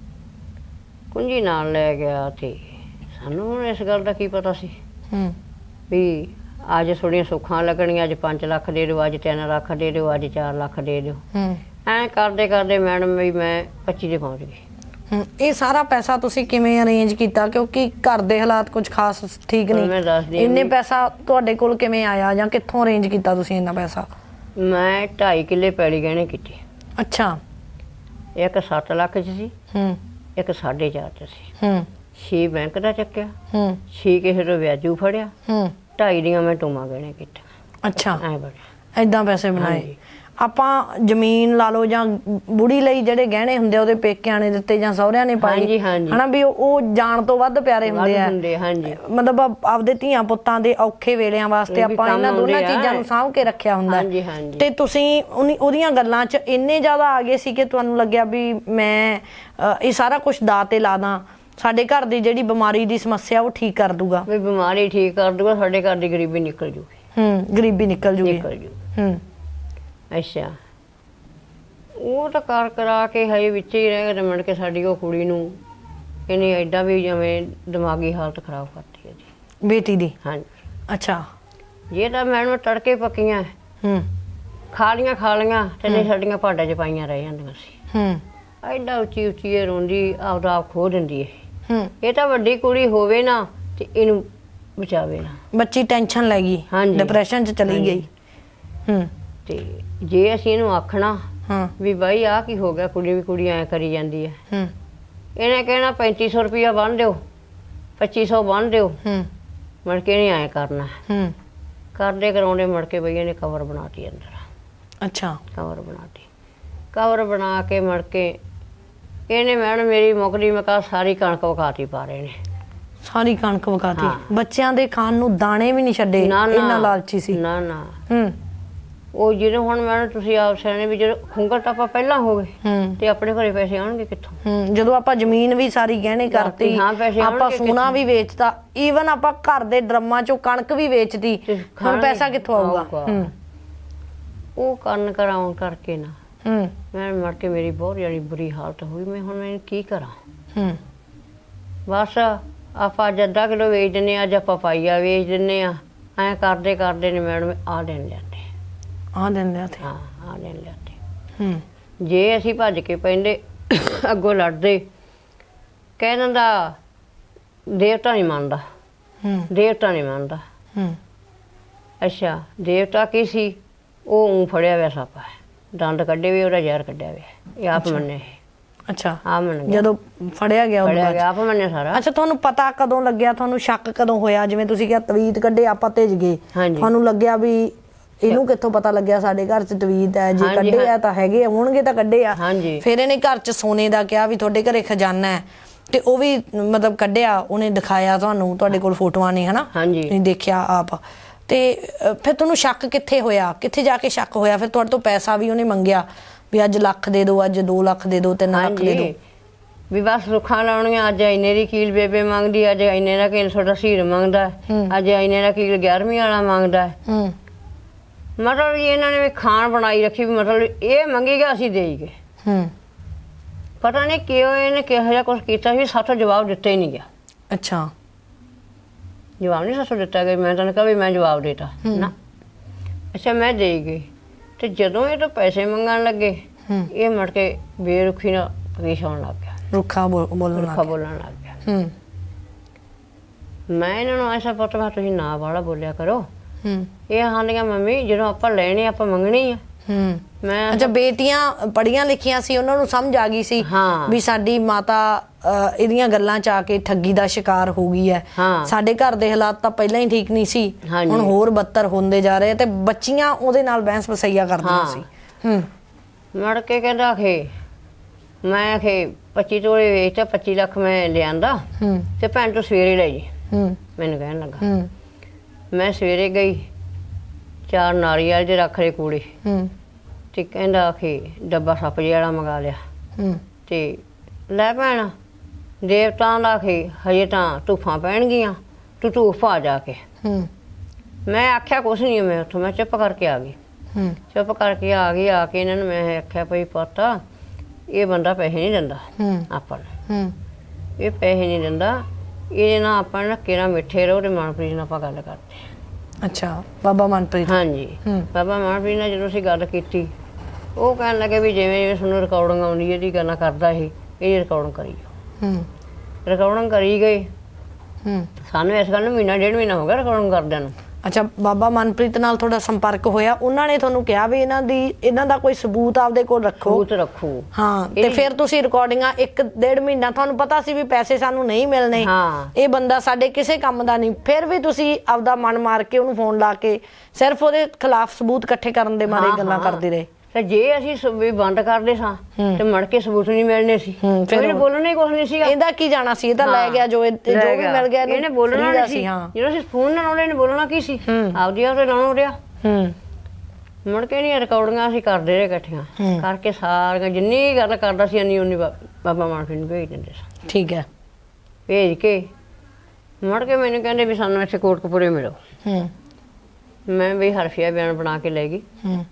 ਕੁੰਜੀ ਨਾਲ ਲੈ ਗਿਆ ਤੇ ਸਾਨੂੰ ਹੁਣ ਇਸ ਗੱਲ ਦਾ ਕੀ ਪਤਾ ਸੀ? ਹੂੰ। ਵੀ ਅੱਜ ਥੋੜੀਆਂ ਸੁੱਖਾਂ ਲੱਗਣੀਆਂ ਅੱਜ 5 ਲੱਖ ਦੇ ਦਿਓ ਅੱਜ 3 ਲੱਖ ਦੇ ਦਿਓ ਅੱਜ 4 ਲੱਖ ਦੇ ਦਿਓ। ਹੂੰ। ਐਂ ਕਰਦੇ ਕਰਦੇ ਮੈਡਮ ਵੀ ਮੈਂ 25 ਦੇ ਪਹੁੰਚ ਗਈ। ਹੂੰ ਇਹ ਸਾਰਾ ਪੈਸਾ ਤੁਸੀਂ ਕਿਵੇਂ ਅਰੇਂਜ ਕੀਤਾ? ਕਿਉਂਕਿ ਘਰ ਦੇ ਹਾਲਾਤ ਕੁਝ ਖਾਸ ਠੀਕ ਮੈਂ ਨਹੀਂ। ਦੱਸਦੀ ਹਾਂ ਇੰਨੇ ਵੀ- ਪੈਸਾ ਤੁਹਾਡੇ ਕੋਲ ਕਿਵੇਂ ਆਇਆ ਜਾਂ ਕਿੱਥੋਂ ਅਰੇਂਜ ਕੀਤਾ ਤੁਸੀਂ ਇੰਨਾ ਪੈਸਾ? ਮੈਂ 2.5 ਕਿੱਲੇ ਪੈਲੀ ਗਹਿਣੇ ਕੀਤੀ। ਅੱਛਾ। ਇੱਕ 7 ਲੱਖ ਚ ਸੀ। ਹੂੰ। ਇੱਕ 4.5 ਚ ਸੀ। ਹੂੰ। 6 ਬੈਂਕ ਦਾ ਚੱਕਿਆ। ਹੂੰ। 6 ਕਿਸੇ ਤੋਂ ਵਿਆਜੂ ਫੜਿਆ। ਹੂੰ। 2.5 ਦੀਆਂ ਮੈਂ ਟੂਮਾ ਗਹਿਣੇ ਕੀਤੇ ਅੱਛਾ। ਐ ਬੜਿਆ ਐਦਾਂ ਪੈਸੇ ਬਣਾਏ। ਆਪਾਂ ਜ਼ਮੀਨ ਲਾ ਲਓ ਜਾਂ ਬੁੜੀ ਲਈ ਜਿਹੜੇ ਗਹਿਣੇ ਹੁੰਦੇ ਉਹਦੇ ਪੇਕਿਆਂ ਨੇ ਦਿੱਤੇ ਜਾਂ ਸਹੁਰਿਆਂ ਨੇ ਪਾਏ। ਹਨਾ ਵੀ ਉਹ- ਜਾਣ ਤੋਂ ਵੱਧ ਪਿਆਰੇ ਹੁੰਦੇ ਆ। ਮਤਲਬ ਆਪ- ਆਪਦੇ ਧੀਆਂ ਪੁੱਤਾਂ ਦੇ ਔਖੇ ਵੇਲਿਆਂ ਵਾਸਤੇ ਆਪਾਂ ਇਹਨਾਂ ਦੋਨਾਂ। ਚੀਜ਼ਾਂ ਨੂੰ ਸਾਂਭ ਕੇ ਰੱਖਿਆ ਹੁੰਦਾ। ਤੇ ਤੁਸੀਂ ਉਹਦੀਆਂ ਗੱਲਾਂ 'ਚ ਇੰਨੇ ਜ਼ਿਆਦਾ ਆ ਗਏ ਸੀ ਕਿ ਤੁਹਾਨੂੰ ਲੱਗਿਆ ਵੀ ਮੈਂ ਇਹ ਸਾਰਾ ਕੁਝ ਦਾ ਤੇ ਲਾ ਦਾਂ। ਸਾਡੇ ਘਰ ਦੀ ਜਿਹੜੀ ਬਿਮਾਰੀ ਦੀ ਸਮੱਸਿਆ ਉਹ ਠੀਕ ਕਰ ਦੂਗਾ। ਵੀ ਬਿਮਾਰੀ ਠੀਕ ਕਰ ਦੂਗਾ ਸਾਡੇ ਘਰ ਦੀ ਗਰੀਬੀ ਨਿਕਲ ਜੂਗੀ। ਹੂੰ ਗਰੀਬੀ ਨਿਕਲ ਜੂਗੀ। ਨਿਕਲ ਜੂ ਹੂੰ। ਅੱਛਾ। ਉਹ ਤਾਂ ਕਰ ਕਰਾ ਕੇ ਹਜੇ ਵਿੱਚ ਹੀ ਰਹਿ ਗਏ ਮੁੜ ਕੇ ਸਾਡੀ ਉਹ ਕੁੜੀ ਨੂੰ ਇਹਨੇ ਐਡਾ ਵੀ ਜਿਵੇਂ ਦਿਮਾਗੀ ਹਾਲਤ ਖਰਾਬ ਕਰਤੀ ਹੈ ਜੀ। ਬੇਟੀ ਦੀ? ਹਾਂਜੀ। ਅੱਛਾ। ਜੇ ਤਾਂ ਮੈਨੂੰ ਤੜਕੇ ਪੱਕੀਆਂ ਹੂੰ। ਖਾ ਲੀਆਂ ਖਾ ਲੀਆਂ ਤੇ ਨਹੀਂ ਸਾਡੀਆਂ ਭਾਂਡਾ ਚ ਪਾਈਆਂ ਰਹਿ ਜਾਂਦੀਆਂ ਸੀ। ਹੂੰ। ਐਡਾ ਉੱਚੀ ਉੱਚੀ ਇਹ ਰੋਂਦੀ ਆਪਦਾ ਆਪ ਖੋ ਦਿੰਦੀ ਹੈ। ਹੂੰ। ਇਹ ਤਾਂ ਵੱਡੀ ਕੁੜੀ ਹੋਵੇ ਨਾ ਤੇ ਇਹਨੂੰ ਬਚਾਵੇ ਨਾ। ਬੱਚੀ ਟੈਨਸ਼ਨ ਲੈ ਗਈ। ਹਾਂਜੀ। ਡਿਪਰੈਸ਼ਨ 'ਚ ਚਲੀ। ਗਈ। ਹੂੰ। ਤੇ ਜੇ ਅਸੀਂ ਇਹਨੂੰ ਆਖਣਾ ਹਾਂ। ਵੀ ਬਾਈ ਆ ਕੀ ਹੋ ਗਿਆ ਕੁੜੀ ਵੀ ਕੁੜੀ ਐ ਕਰੀ ਜਾਂਦੀ ਹੈ ਹੂੰ। ਇਹਨੇ ਕਹਿਣਾ 3500 ਰੁਪਇਆ ਬੰਨ ਦਿਓ 2500 ਬੰਨ ਦਿਓ। ਹੂੰ। ਮੁੜ ਕੇ ਨਹੀਂ ਐ ਕਰਨਾ। ਹੂੰ। ਕਰਦੇ ਕਰਾਉਂਦੇ ਮੁੜ ਕੇ ਬਈ ਇਹਨੇ ਕਵਰ ਬਣਾਤੀ ਅੰਦਰ। ਅੱਛਾ। ਕਵਰ ਬਣਾਤੀ। ਕਵਰ ਬਣਾ ਕੇ ਮੁੜ ਕੇ ਇਹਨੇ ਮੈਡਮ ਮੇਰੀ ਮੁਕਦੀ ਮਕਾ ਸਾਰੀ ਕਣਕ ਵਕਾਤੀ ਪਾ ਰਹੇ ਨੇ। ਸਾਰੀ ਕਣਕ ਵਕਾਤੀ। ਬੱਚਿਆਂ ਦੇ ਖਾਣ ਨੂੰ ਦਾਣੇ ਵੀ ਨਹੀਂ ਛੱਡੇ ਨਾ ਨਾ। ਇੰਨਾ ਲਾਲਚੀ ਸੀ। ਨਾ ਨਾ। ਹੂੰ। ਉਹ ਜਦੋਂ ਹੁਣ ਮੈਡਮ ਤੁਸੀਂ ਆਪ ਸਿਆਣੇ ਵੀ ਜਦੋਂ ਖੁੰਗਰ ਟਾਪਾ ਪਹਿਲਾਂ ਹੋ ਗਏ ਹੂੰ। ਤੇ ਆਪਣੇ ਘਰੇ ਪੈਸੇ ਆਉਣਗੇ ਕਿੱਥੋਂ? ਹੂੰ ਜਦੋਂ ਆਪਾਂ ਜ਼ਮੀਨ ਵੀ ਸਾਰੀ ਗਹਿਣੇ ਕਰਤੀ ਆਪਾਂ ਸੋਨਾ ਵੀ ਵੇਚਤਾ ਈਵਨ ਆਪਾਂ ਘਰ ਦੇ ਡਰਮਾਂ ਚੋਂ ਕਣਕ ਵੀ ਵੇਚਤੀ ਤੇ ਹੁਣ। ਪੈਸਾ ਕਿੱਥੋਂ ਆਊਗਾ। ਹੂੰ। ਉਹ ਕੰਨ ਕਰਾਉਣ ਕਰਕੇ ਨਾ ਹੂੰ। ਮੈਂ ਮਰ ਕੇ ਮੇਰੀ ਬਹੁਤ ਜ਼ਿਆਦਾ ਬੁਰੀ ਹਾਲਤ ਹੋਈ ਮੈਂ ਹੁਣ ਮੈਂ ਕੀ ਕਰਾਂ? ਹੂੰ। ਬਸ ਆਪਾਂ ਅੱਧਾ ਕਿਲੋ ਵੇਚ ਦਿੰਨੇ ਆ ਅੱਜ ਆਪਾਂ ਪਾਈਆ ਵੇਚ ਦਿੰਨੇ ਆ ਐਂ ਕਰਦੇ ਕਰਦੇ ਨੇ ਮੈਡਮ ਆ ਦੇਣ ਲਿਆਂਦੇ ਆ ਦਿੰਦੇ ਤੇ ਹਾਂ ਆ ਦੇਣ ਲਿਆਂਦੇ ਹੂੰ। ਜੇ ਅਸੀਂ ਭੱਜ ਕੇ ਪੈਂਦੇ ਅੱਗੋਂ ਲੜਦੇ ਕਹਿ ਦਿੰਦਾ ਦੇਵਤਾ ਨਹੀਂ ਮੰਨਦਾ। ਹੂੰ। ਦੇਵਤਾ ਨਹੀਂ ਮੰਨਦਾ। ਹੂੰ। ਅੱਛਾ ਦੇਵਤਾ ਕੀ ਸੀ? ਉਹ ਊਂ ਫੜਿਆ ਹੋਇਆ ਸੱਪ ਹੈ। ਦੰਦ ਕੱਢੇ ਵੀ ਉਹਦਾ ਜ਼ਹਿਰ ਕੱਢਿਆ ਹੋਇਆ ਇਹ ਆਪ ਮੰਨੇ। ਅੱਛਾ। ਆ ਮੰਨ ਗਿਆ। ਜਦੋਂ ਫੜਿਆ ਗਿਆ ਉਦੋਂ ਫੜਿਆ। ਗਿਆ ਆਪ ਮੰਨੇ ਸਾਰਾ। ਅੱਛਾ ਤੁਹਾਨੂੰ ਪਤਾ ਕਦੋਂ ਲੱਗਿਆ? ਤੁਹਾਨੂੰ ਸ਼ੱਕ ਕਦੋਂ ਹੋਇਆ? ਜਿਵੇਂ ਤੁਸੀਂ ਕਿਹਾ ਤਵੀਤ ਕੱਢੇ ਆਪਾਂ ਭਿੱਜ ਗਏ। ਹਾਂਜੀ। ਤੁਹਾਨੂੰ ਲੱਗਿਆ ਵੀ ਇਹਨੂੰ ਕਿੱਥੋਂ ਪਤਾ ਲੱਗਿਆ? ਸਾਡੇ ਘਰ 'ਚ ਤਵੀਤ ਹੈ ਜੇ ਕੱਢੇ ਆ। ਤਾਂ ਹੈਗੇ ਆ, ਹੋਣਗੇ ਤਾਂ ਕੱਢੇ ਆ। ਹਾਂਜੀ। ਫਿਰ ਇਹਨੇ ਘਰ 'ਚ ਸੋਨੇ ਦਾ ਕਿਹਾ ਵੀ ਤੁਹਾਡੇ ਘਰੇ ਖਜ਼ਾਨਾ ਹੈ। ਤੇ ਉਹ ਵੀ ਮਤਲਬ ਕੱਢਿਆ ਉਹਨੇ ਦਿਖਾਇਆ ਤੁਹਾਨੂੰ ਤੁਹਾਡੇ ਕੋਲ ਫੋਟੋਆਂ ਨੇ ਹਨਾ? ਹਾਂਜੀ। ਤੁਸੀਂ ਦੇਖਿਆ ਆਪ। ਤੇ ਅ, ਫਿਰ ਤੁਹਾਨੂੰ ਸ਼ੱਕ ਕਿੱਥੇ ਹੋਇਆ? ਕਿੱਥੇ ਜਾ ਕੇ ਸ਼ੱਕ ਹੋਇਆ? ਫਿਰ ਤੁਹਾਡੇ ਤੋਂ ਪੈਸਾ ਵੀ ਉਹਨੇ ਮੰਗਿਆ ਵੀ ਅੱਜ ਲੱਖ ਦੇ ਦਿਓ ਅੱਜ 2 ਲੱਖ ਦੇ ਦਿਓ 3 ਲੱਖ ਦੇ ਦਿਓ। ਹਾਂਜੀ ਵੀ ਬਸ ਰੁੱਖਾਂ ਲਾਉਣੀਆਂ ਅੱਜ ਇੰਨੇ ਦੀ ਕੀਲ ਬੇਬੇ ਮੰਗਦੀ ਅੱਜ ਇੰਨੇ ਦਾ ਕੀਲ ਤੁਹਾਡਾ ਸੀਰ ਮੰਗਦਾ। ਅੱਜ ਇੰਨੇ ਦਾ ਕੀਲ 11ਵੀਂ ਵਾਲਾ ਮੰਗਦਾ। ਹੂੰ। ਮਤਲਬ ਵੀ ਇਹਨਾਂ ਨੇ ਵੀ ਖਾਣ ਬਣਾਈ ਰੱਖੀ ਵੀ ਮਤਲਬ ਇਹ ਮੰਗੇਗਾ ਅਸੀਂ ਦੇਈ ਗਏ ਹੂੰ। ਪਤਾ ਨਹੀਂ ਕਿਉਂ ਇਹਨੇ ਕਿਹੋ ਜਿਹਾ ਕੁਝ ਕੀਤਾ ਸੀ ਸਾਥੋਂ ਜਵਾਬ ਦਿੱਤਾ ਹੀ ਨਹੀਂ ਗਿਆ। ਅੱਛਾ। ਜਵਾਬ ਨਹੀਂ ਸਾਥੋਂ ਦਿੱਤਾ ਗਿਆ ਮੈਂ ਤਾਂ ਕਹਾਂ ਵੀ ਮੈਂ ਜਵਾਬ ਦੇਤਾ ਨਾ। ਅੱਛਾ ਮੈਂ ਦੇ ਗਈ। ਤੇ ਜਦੋਂ ਇਹ ਤੋਂ ਪੈਸੇ ਮੰਗਣ ਲੱਗੇ ਇਹ ਮੜ ਕੇ ਬੇਰੁਖੀ ਨਾਲ ਪੇਸ਼ ਆਉਣ ਲੱਗ ਗਿਆ। ਰੁੱਖਾ ਬੋਲ- ਬੋਲਣ ਰੁੱਖਾ ਲੱਗ ਬੋਲਣ ਲੱਗ ਗਿਆ। ਹੂੰ। ਮੈਂ ਇਹਨਾਂ ਨੂੰ ਐਸਾ ਪੁੱਤ ਮੈਂ ਤੁਸੀਂ ਨਾ ਵਾਲਾ ਬੋਲਿਆ ਕਰੋ। ਹੂੰ। ਇਹ ਆਂਦੀਆਂ ਮੰਮੀ ਜਦੋਂ ਆਪਾਂ ਲੈਣੇ ਆਪਾਂ ਮੰਗਣੇ ਆ। ਹੂੰ। ਮੈਂ ਅੱਛਾ ਬੇਟੀਆਂ ਪੜੀਆਂ ਲਿਖੀਆਂ ਸੀ ਉਹਨਾਂ ਨੂੰ ਸਮਝ ਆ ਗਈ ਸੀ। ਵੀ ਸਾਡੀ ਮਾਤਾ ਇਹਦੀਆਂ ਗੱਲਾਂ ਚ ਆ ਕੇ ਠੱਗੀ ਦਾ ਸ਼ਿਕਾਰ ਹੋ ਗਈ ਹੈ। ਸਾਡੇ ਘਰ ਦੇ ਹਾਲਾਤ ਤਾਂ ਪਹਿਲਾਂ ਹੀ ਠੀਕ ਨਹੀਂ ਸੀ। ਹੁਣ ਹੋਰ ਬੱਤਰ ਹੁੰਦੇ ਜਾ ਰਹੇ ਤੇ ਬੱਚੀਆਂ ਉਹਦੇ ਨਾਲ ਬਹਿਸ ਬਸਈਆ ਕਰਦੀਆਂ। ਸੀ। ਹੂੰ। ਮੜ ਕੇ ਕਹਿੰਦਾ ਖੇ ਮੈਂ ਖੇ 25 ਤੋਲੇ ਵੇਚਤਾ 25 ਲੱਖ ਮੈਂ ਲਿਆਂਦਾ ਤੇ ਭੈਣ ਤੂੰ ਸਵੇਰੇ ਲੈ ਜੀ। ਹੂੰ। ਮੈਨੂੰ ਕਹਿਣ ਲੱਗਾ। ਹੂੰ। ਮੈਂ ਸਵੇਰੇ ਗਈ ਚਾਰ ਨਾਰੀਅਲ ਦੇ ਰੱਖ ਲਏ ਕੂੜੇ। ਹੂੰ। ਤੇ ਕਹਿੰਦਾ ਕਿ ਡੱਬਾ ਸੱਪ ਜਿਹਾ ਵਾਲਾ ਮੰਗਾ ਲਿਆ। ਹੂੰ। ਤੇ ਲੈ ਭੈਣ ਦੇਵਤਾਂ ਦਾ ਖੇ ਹਜੇ ਤਾਂ ਧੂਫਾਂ ਪੈਣਗੀਆਂ ਤੂੰ ਧੂਫ ਪਾ ਜਾ ਕੇ। ਹੂੰ। ਮੈਂ ਆਖਿਆ ਕੁਛ ਨਹੀਂ ਮੈਂ ਉੱਥੋਂ ਮੈਂ ਚੁੱਪ ਕਰਕੇ ਆ ਗਈ। ਹੂੰ। ਚੁੱਪ ਕਰਕੇ ਆ ਗਈ ਆ ਕੇ ਇਹਨਾਂ ਨੂੰ ਮੈਂ ਆਖਿਆ ਭਈ ਪੁੱਤ ਇਹ ਬੰਦਾ ਪੈਸੇ ਨਹੀਂ ਦਿੰਦਾ ਹੂੰ। ਆਪਾਂ ਨੂੰ। ਹੂੰ। ਇਹ ਪੈਸੇ ਨਹੀਂ ਦਿੰਦਾ ਇਹਦੇ ਨਾਲ ਆਪਾਂ ਨਾ ਕਿਹੜਾ ਮਿੱਠੇ ਰਹੋ ਤੇ ਮਨਪ੍ਰੀਤ ਨਾਲ ਆਪਾਂ ਗੱਲ ਕਰਦੇ। ਅੱਛਾ ਬਾਬਾ ਮਨਪ੍ਰੀਤ। ਹਾਂਜੀ। ਹੂੰ। ਬਾਬਾ ਮਨਪ੍ਰੀਤ ਨਾਲ ਜਦੋਂ ਅਸੀਂ ਗੱਲ ਕੀਤੀ ਉਹ ਕਹਿਣ ਲੱਗੇ ਵੀ ਜਿਵੇਂ ਜਿਵੇਂ ਤੁਹਾਨੂੰ ਰਿਕਾਰਡਿੰਗ ਆਉਂਦੀ ਹੈ ਇਹਦੀ ਗੱਲਾਂ ਕਰਦਾ ਇਹ ਇਹ ਰਿਕਾਰਡਿੰਗ ਕਰੀ ਹੂੰ। ਰਿਕਾਰਡਿੰਗ ਕਰੀ ਗਏ। ਹੂੰ। ਸਾਨੂੰ ਇਸ ਗੱਲ ਨੂੰ ਮਹੀਨਾ ਡੇਢ ਮਹੀਨਾ ਹੋ ਗਿਆ ਰਿਕਾਰਡਿੰਗ ਕਰਦਿਆਂ ਨੂੰ। ਅੱਛਾ ਬਾਬਾ ਮਨਪ੍ਰੀਤ ਨਾਲ ਤੁਹਾਡਾ ਸੰਪਰਕ ਹੋਇਆ ਉਹਨਾਂ ਨੇ ਤੁਹਾਨੂੰ ਕਿਹਾ ਵੀ ਇਹਨਾਂ ਦੀ ਇਹਨਾਂ ਦਾ ਕੋਈ ਸਬੂਤ ਆਪਦੇ ਕੋਲ ਰੱਖੋ। ਖੂਤ ਰੱਖੋ। ਹਾਂ ਤੇ ਫਿਰ ਤੁਸੀਂ ਰਿਕਾਰਡਿੰਗਾਂ ਇੱਕ ਡੇਢ ਮਹੀਨਾ ਤੁਹਾਨੂੰ ਪਤਾ ਸੀ ਵੀ ਪੈਸੇ ਸਾਨੂੰ ਨਹੀਂ ਮਿਲਣੇ। ਇਹ ਬੰਦਾ ਸਾਡੇ ਕਿਸੇ ਕੰਮ ਦਾ ਨਹੀਂ। ਫਿਰ ਵੀ ਤੁਸੀਂ ਆਪਦਾ ਮਨ ਮਾਰ ਕੇ ਉਹਨੂੰ ਫੋਨ ਲਾ ਕੇ ਸਿਰਫ ਉਹਦੇ ਖਿਲਾਫ ਸਬੂਤ ਇਕੱਠੇ ਕਰਨ ਦੇ ਮਾਰੇ ਗੱਲਾਂ। ਕਰਦੇ ਰਹੇ। ਤੇ ਜੇ ਅਸੀਂ ਸ- ਵੀ ਬੰਦ ਕਰਦੇ ਸਾਂ ਤੇ ਮੜ ਕੇ ਸਬੂਤ ਨਹੀਂ ਮਿਲਣੇ ਸੀ। ਹੂੰ, ਫਿਰ ਇਹਨੇ ਉਹ- ਬੋਲਣਾ ਹੀ ਕੁਝ ਨਹੀਂ ਸੀਗਾ। ਇਹਦਾ ਕੀ ਜਾਣਾ ਸੀ? ਇਹ ਤਾਂ ਲੈ ਹਾਂ, ਗਿਆ ਜੋ ਇਹ- ਜੋ ਵੀ ਮਿਲ ਗਿਆ ਇਹਨੂੰ ਇਹਨੇ ਬੋਲਣਾ free ਦਾ ਨਹੀਂ ਸੀ ਹਾਂ। ਜਦੋਂ ਅਸੀਂ ਫੋਨ ਨਾਲ ਉਹਨੇ ਬੋਲਣਾ ਕੀ ਸੀ? ਆਪਦੀ ਆਪ ਤੇ ਲਾਉਣਾ ਰਿਹਾ ਹੂੰ। ਮੁੜ ਕੇ ਨਹੀਂ ਰਿਕਾਰਡਿੰਗਾਂ ਅਸੀਂ ਕਰਦੇ ਰਹੇ ਇਕੱਠੀਆਂ। ਹੂੰ। ਕਰਕੇ ਸਾਰੀਆਂ ਜਿੰਨੀ ਗੱਲ ਕਰਦਾ ਸੀ ਇੰਨੀ ਉਨੀ ਬਾ- ਬਾਬਾ ਮਾਨਫੀ ਨੂੰ ਭੇਜ ਦਿੰਦੇ ਸਾਂ। ਠੀਕ ਹੈ। ਭੇਜ ਕੇ ਮੁੜ ਕੇ ਮੈਨੂੰ ਕਹਿੰਦੇ ਵੀ ਸਾਨੂੰ ਇੱਥੇ ਕੋਟਕਪੁਰੇ ਮਿਲੋ। ਹੂੰ। ਮੈਂ ਵੀ ਹਰਫੀਆ ਬਿਆਨ ਬਣਾ ਕੇ ਲੈ ਗਈ। ਹੂੰ।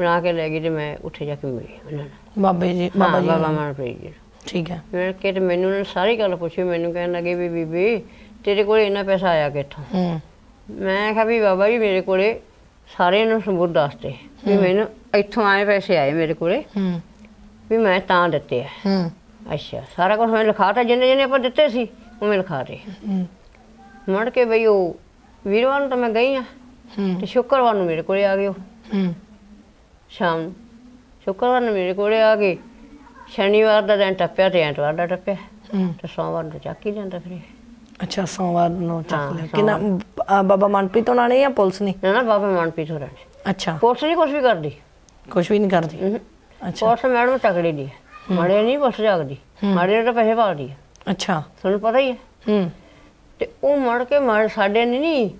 ਬਣਾ ਕੇ ਲੈ ਗਈ ਤੇ ਮੈਂ ਉੱਥੇ ਜਾ ਕੇ ਮਿਲੀ ਉਹਨਾਂ ਨਾਲ। ਬਾਬੇ ਜੀ ਬਾਬਾ ਹਾਂ, ਜੀ ਬਾਬਾ। ਮਾਨਪ੍ਰੀਤ ਜੀ ਠੀਕ ਹੈ। ਮਿਲ ਕੇ ਤੇ ਮੈਨੂੰ ਉਹਨਾਂ ਨੇ ਸਾਰੀ ਗੱਲ ਪੁੱਛੀ ਮੈਨੂੰ ਕਹਿਣ ਲੱਗੇ ਵੀ ਬੀਬੀ ਤੇਰੇ ਕੋਲ ਇੰਨਾ ਪੈਸਾ ਆਇਆ ਕਿੱਥੋਂ? ਹੂੰ। ਮੈਂ ਕਿਹਾ ਵੀ ਬਾਬਾ ਜੀ ਮੇਰੇ ਕੋਲੇ ਸਾਰੇ ਨੂੰ ਸਬੂਤ ਦੱਸਦੇ ਵੀ ਮੈਨੂੰ ਇੱਥੋਂ ਆਏ ਪੈਸੇ ਆਏ ਮੇਰੇ ਕੋਲੇ ਹੂੰ। ਵੀ ਮੈਂ ਤਾਂ ਦਿੱਤੇ ਆ। ਹੂੰ। ਅੱਛਾ ਸਾਰਾ ਕੁਝ ਮੈਂ ਲਿਖਾਤਾ ਜਿੰਨੇ ਜਿੰਨੇ ਆਪਾਂ ਦਿੱਤੇ ਸੀ ਉਹ ਮੈਂ ਲਿਖਾਤੇ ਹੂੰ। ਮੁੜ ਕੇ ਬਈ ਉਹ ਵੀਰਵਾਰ ਨੂੰ ਤਾਂ ਮੈਂ ਗਈ ਆ ਹੂੰ। ਤੇ ਸ਼ੁੱਕਰਵਾਰ ਨੂੰ ਮੇਰੇ ਕੋਲੇ ਆ ਗਏ ਉਹ। ਹੂੰ। ਸ਼ਾਮ ਨੂੰ। ਸ਼ੁੱਕਰਵਾਰ ਨੂੰ ਮੇਰੇ ਕੋਲੇ ਆ ਗਏ। ਸ਼ਨੀਵਾਰ ਦਾ ਦਿਨ ਟੱਪਿਆ ਤੇ ਐਤਵਾਰ ਦਾ ਟੱਪਿਆ। ਹੂੰ। ਤੇ ਸੋਮਵਾਰ ਨੂੰ ਚੱਕ ਹੀ ਜਾਂਦਾ ਫਿਰ ਇਹ। ਅੱਛਾ ਸੋਮਵਾਰ ਨੂੰ ਚੱਕ ਹਾਂ, ਲਿਆ। ਕਿੰਨਾ ਬਾਬਾ ਮਨਪ੍ਰੀਤ ਉਹਨਾਂ ਨੇ ਜਾਂ ਪੁਲਿਸ ਨੇ? ਨਾ ਨਾ ਬਾਬਾ ਮਨਪ੍ਰੀਤ ਹੋਰਾਂ ਨੇ। ਅੱਛਾ। ਪੁਲਿਸ ਨਹੀਂ ਕੁਝ ਵੀ ਕਰਦੀ। ਕੁਝ ਵੀ ਨਹੀਂ ਕਰਦੀ? ਹੂੰ। ਅੱਛਾ। ਪੁਲਿਸ ਮੈਡਮ ਤਕੜੀ ਦੀ ਹੈ। ਮਾੜੇ ਨਹੀਂ ਪੁਲਿਸ ਜਾਗਦੀ। ਮਾੜੇ ਨੂੰ ਤਾਂ ਪੈਸੇ ਭਾਲਦੀ ਹੈ। ਅੱਛਾ। ਤੁਹਾਨੂੰ ਪਤਾ ਹੀ ਹੈ। ਹੂੰ। ਤੇ ਉਹ ਮੜ ਕੇ ਮੜ ਸਾਡੇ ਨੇ ਨਹੀਂ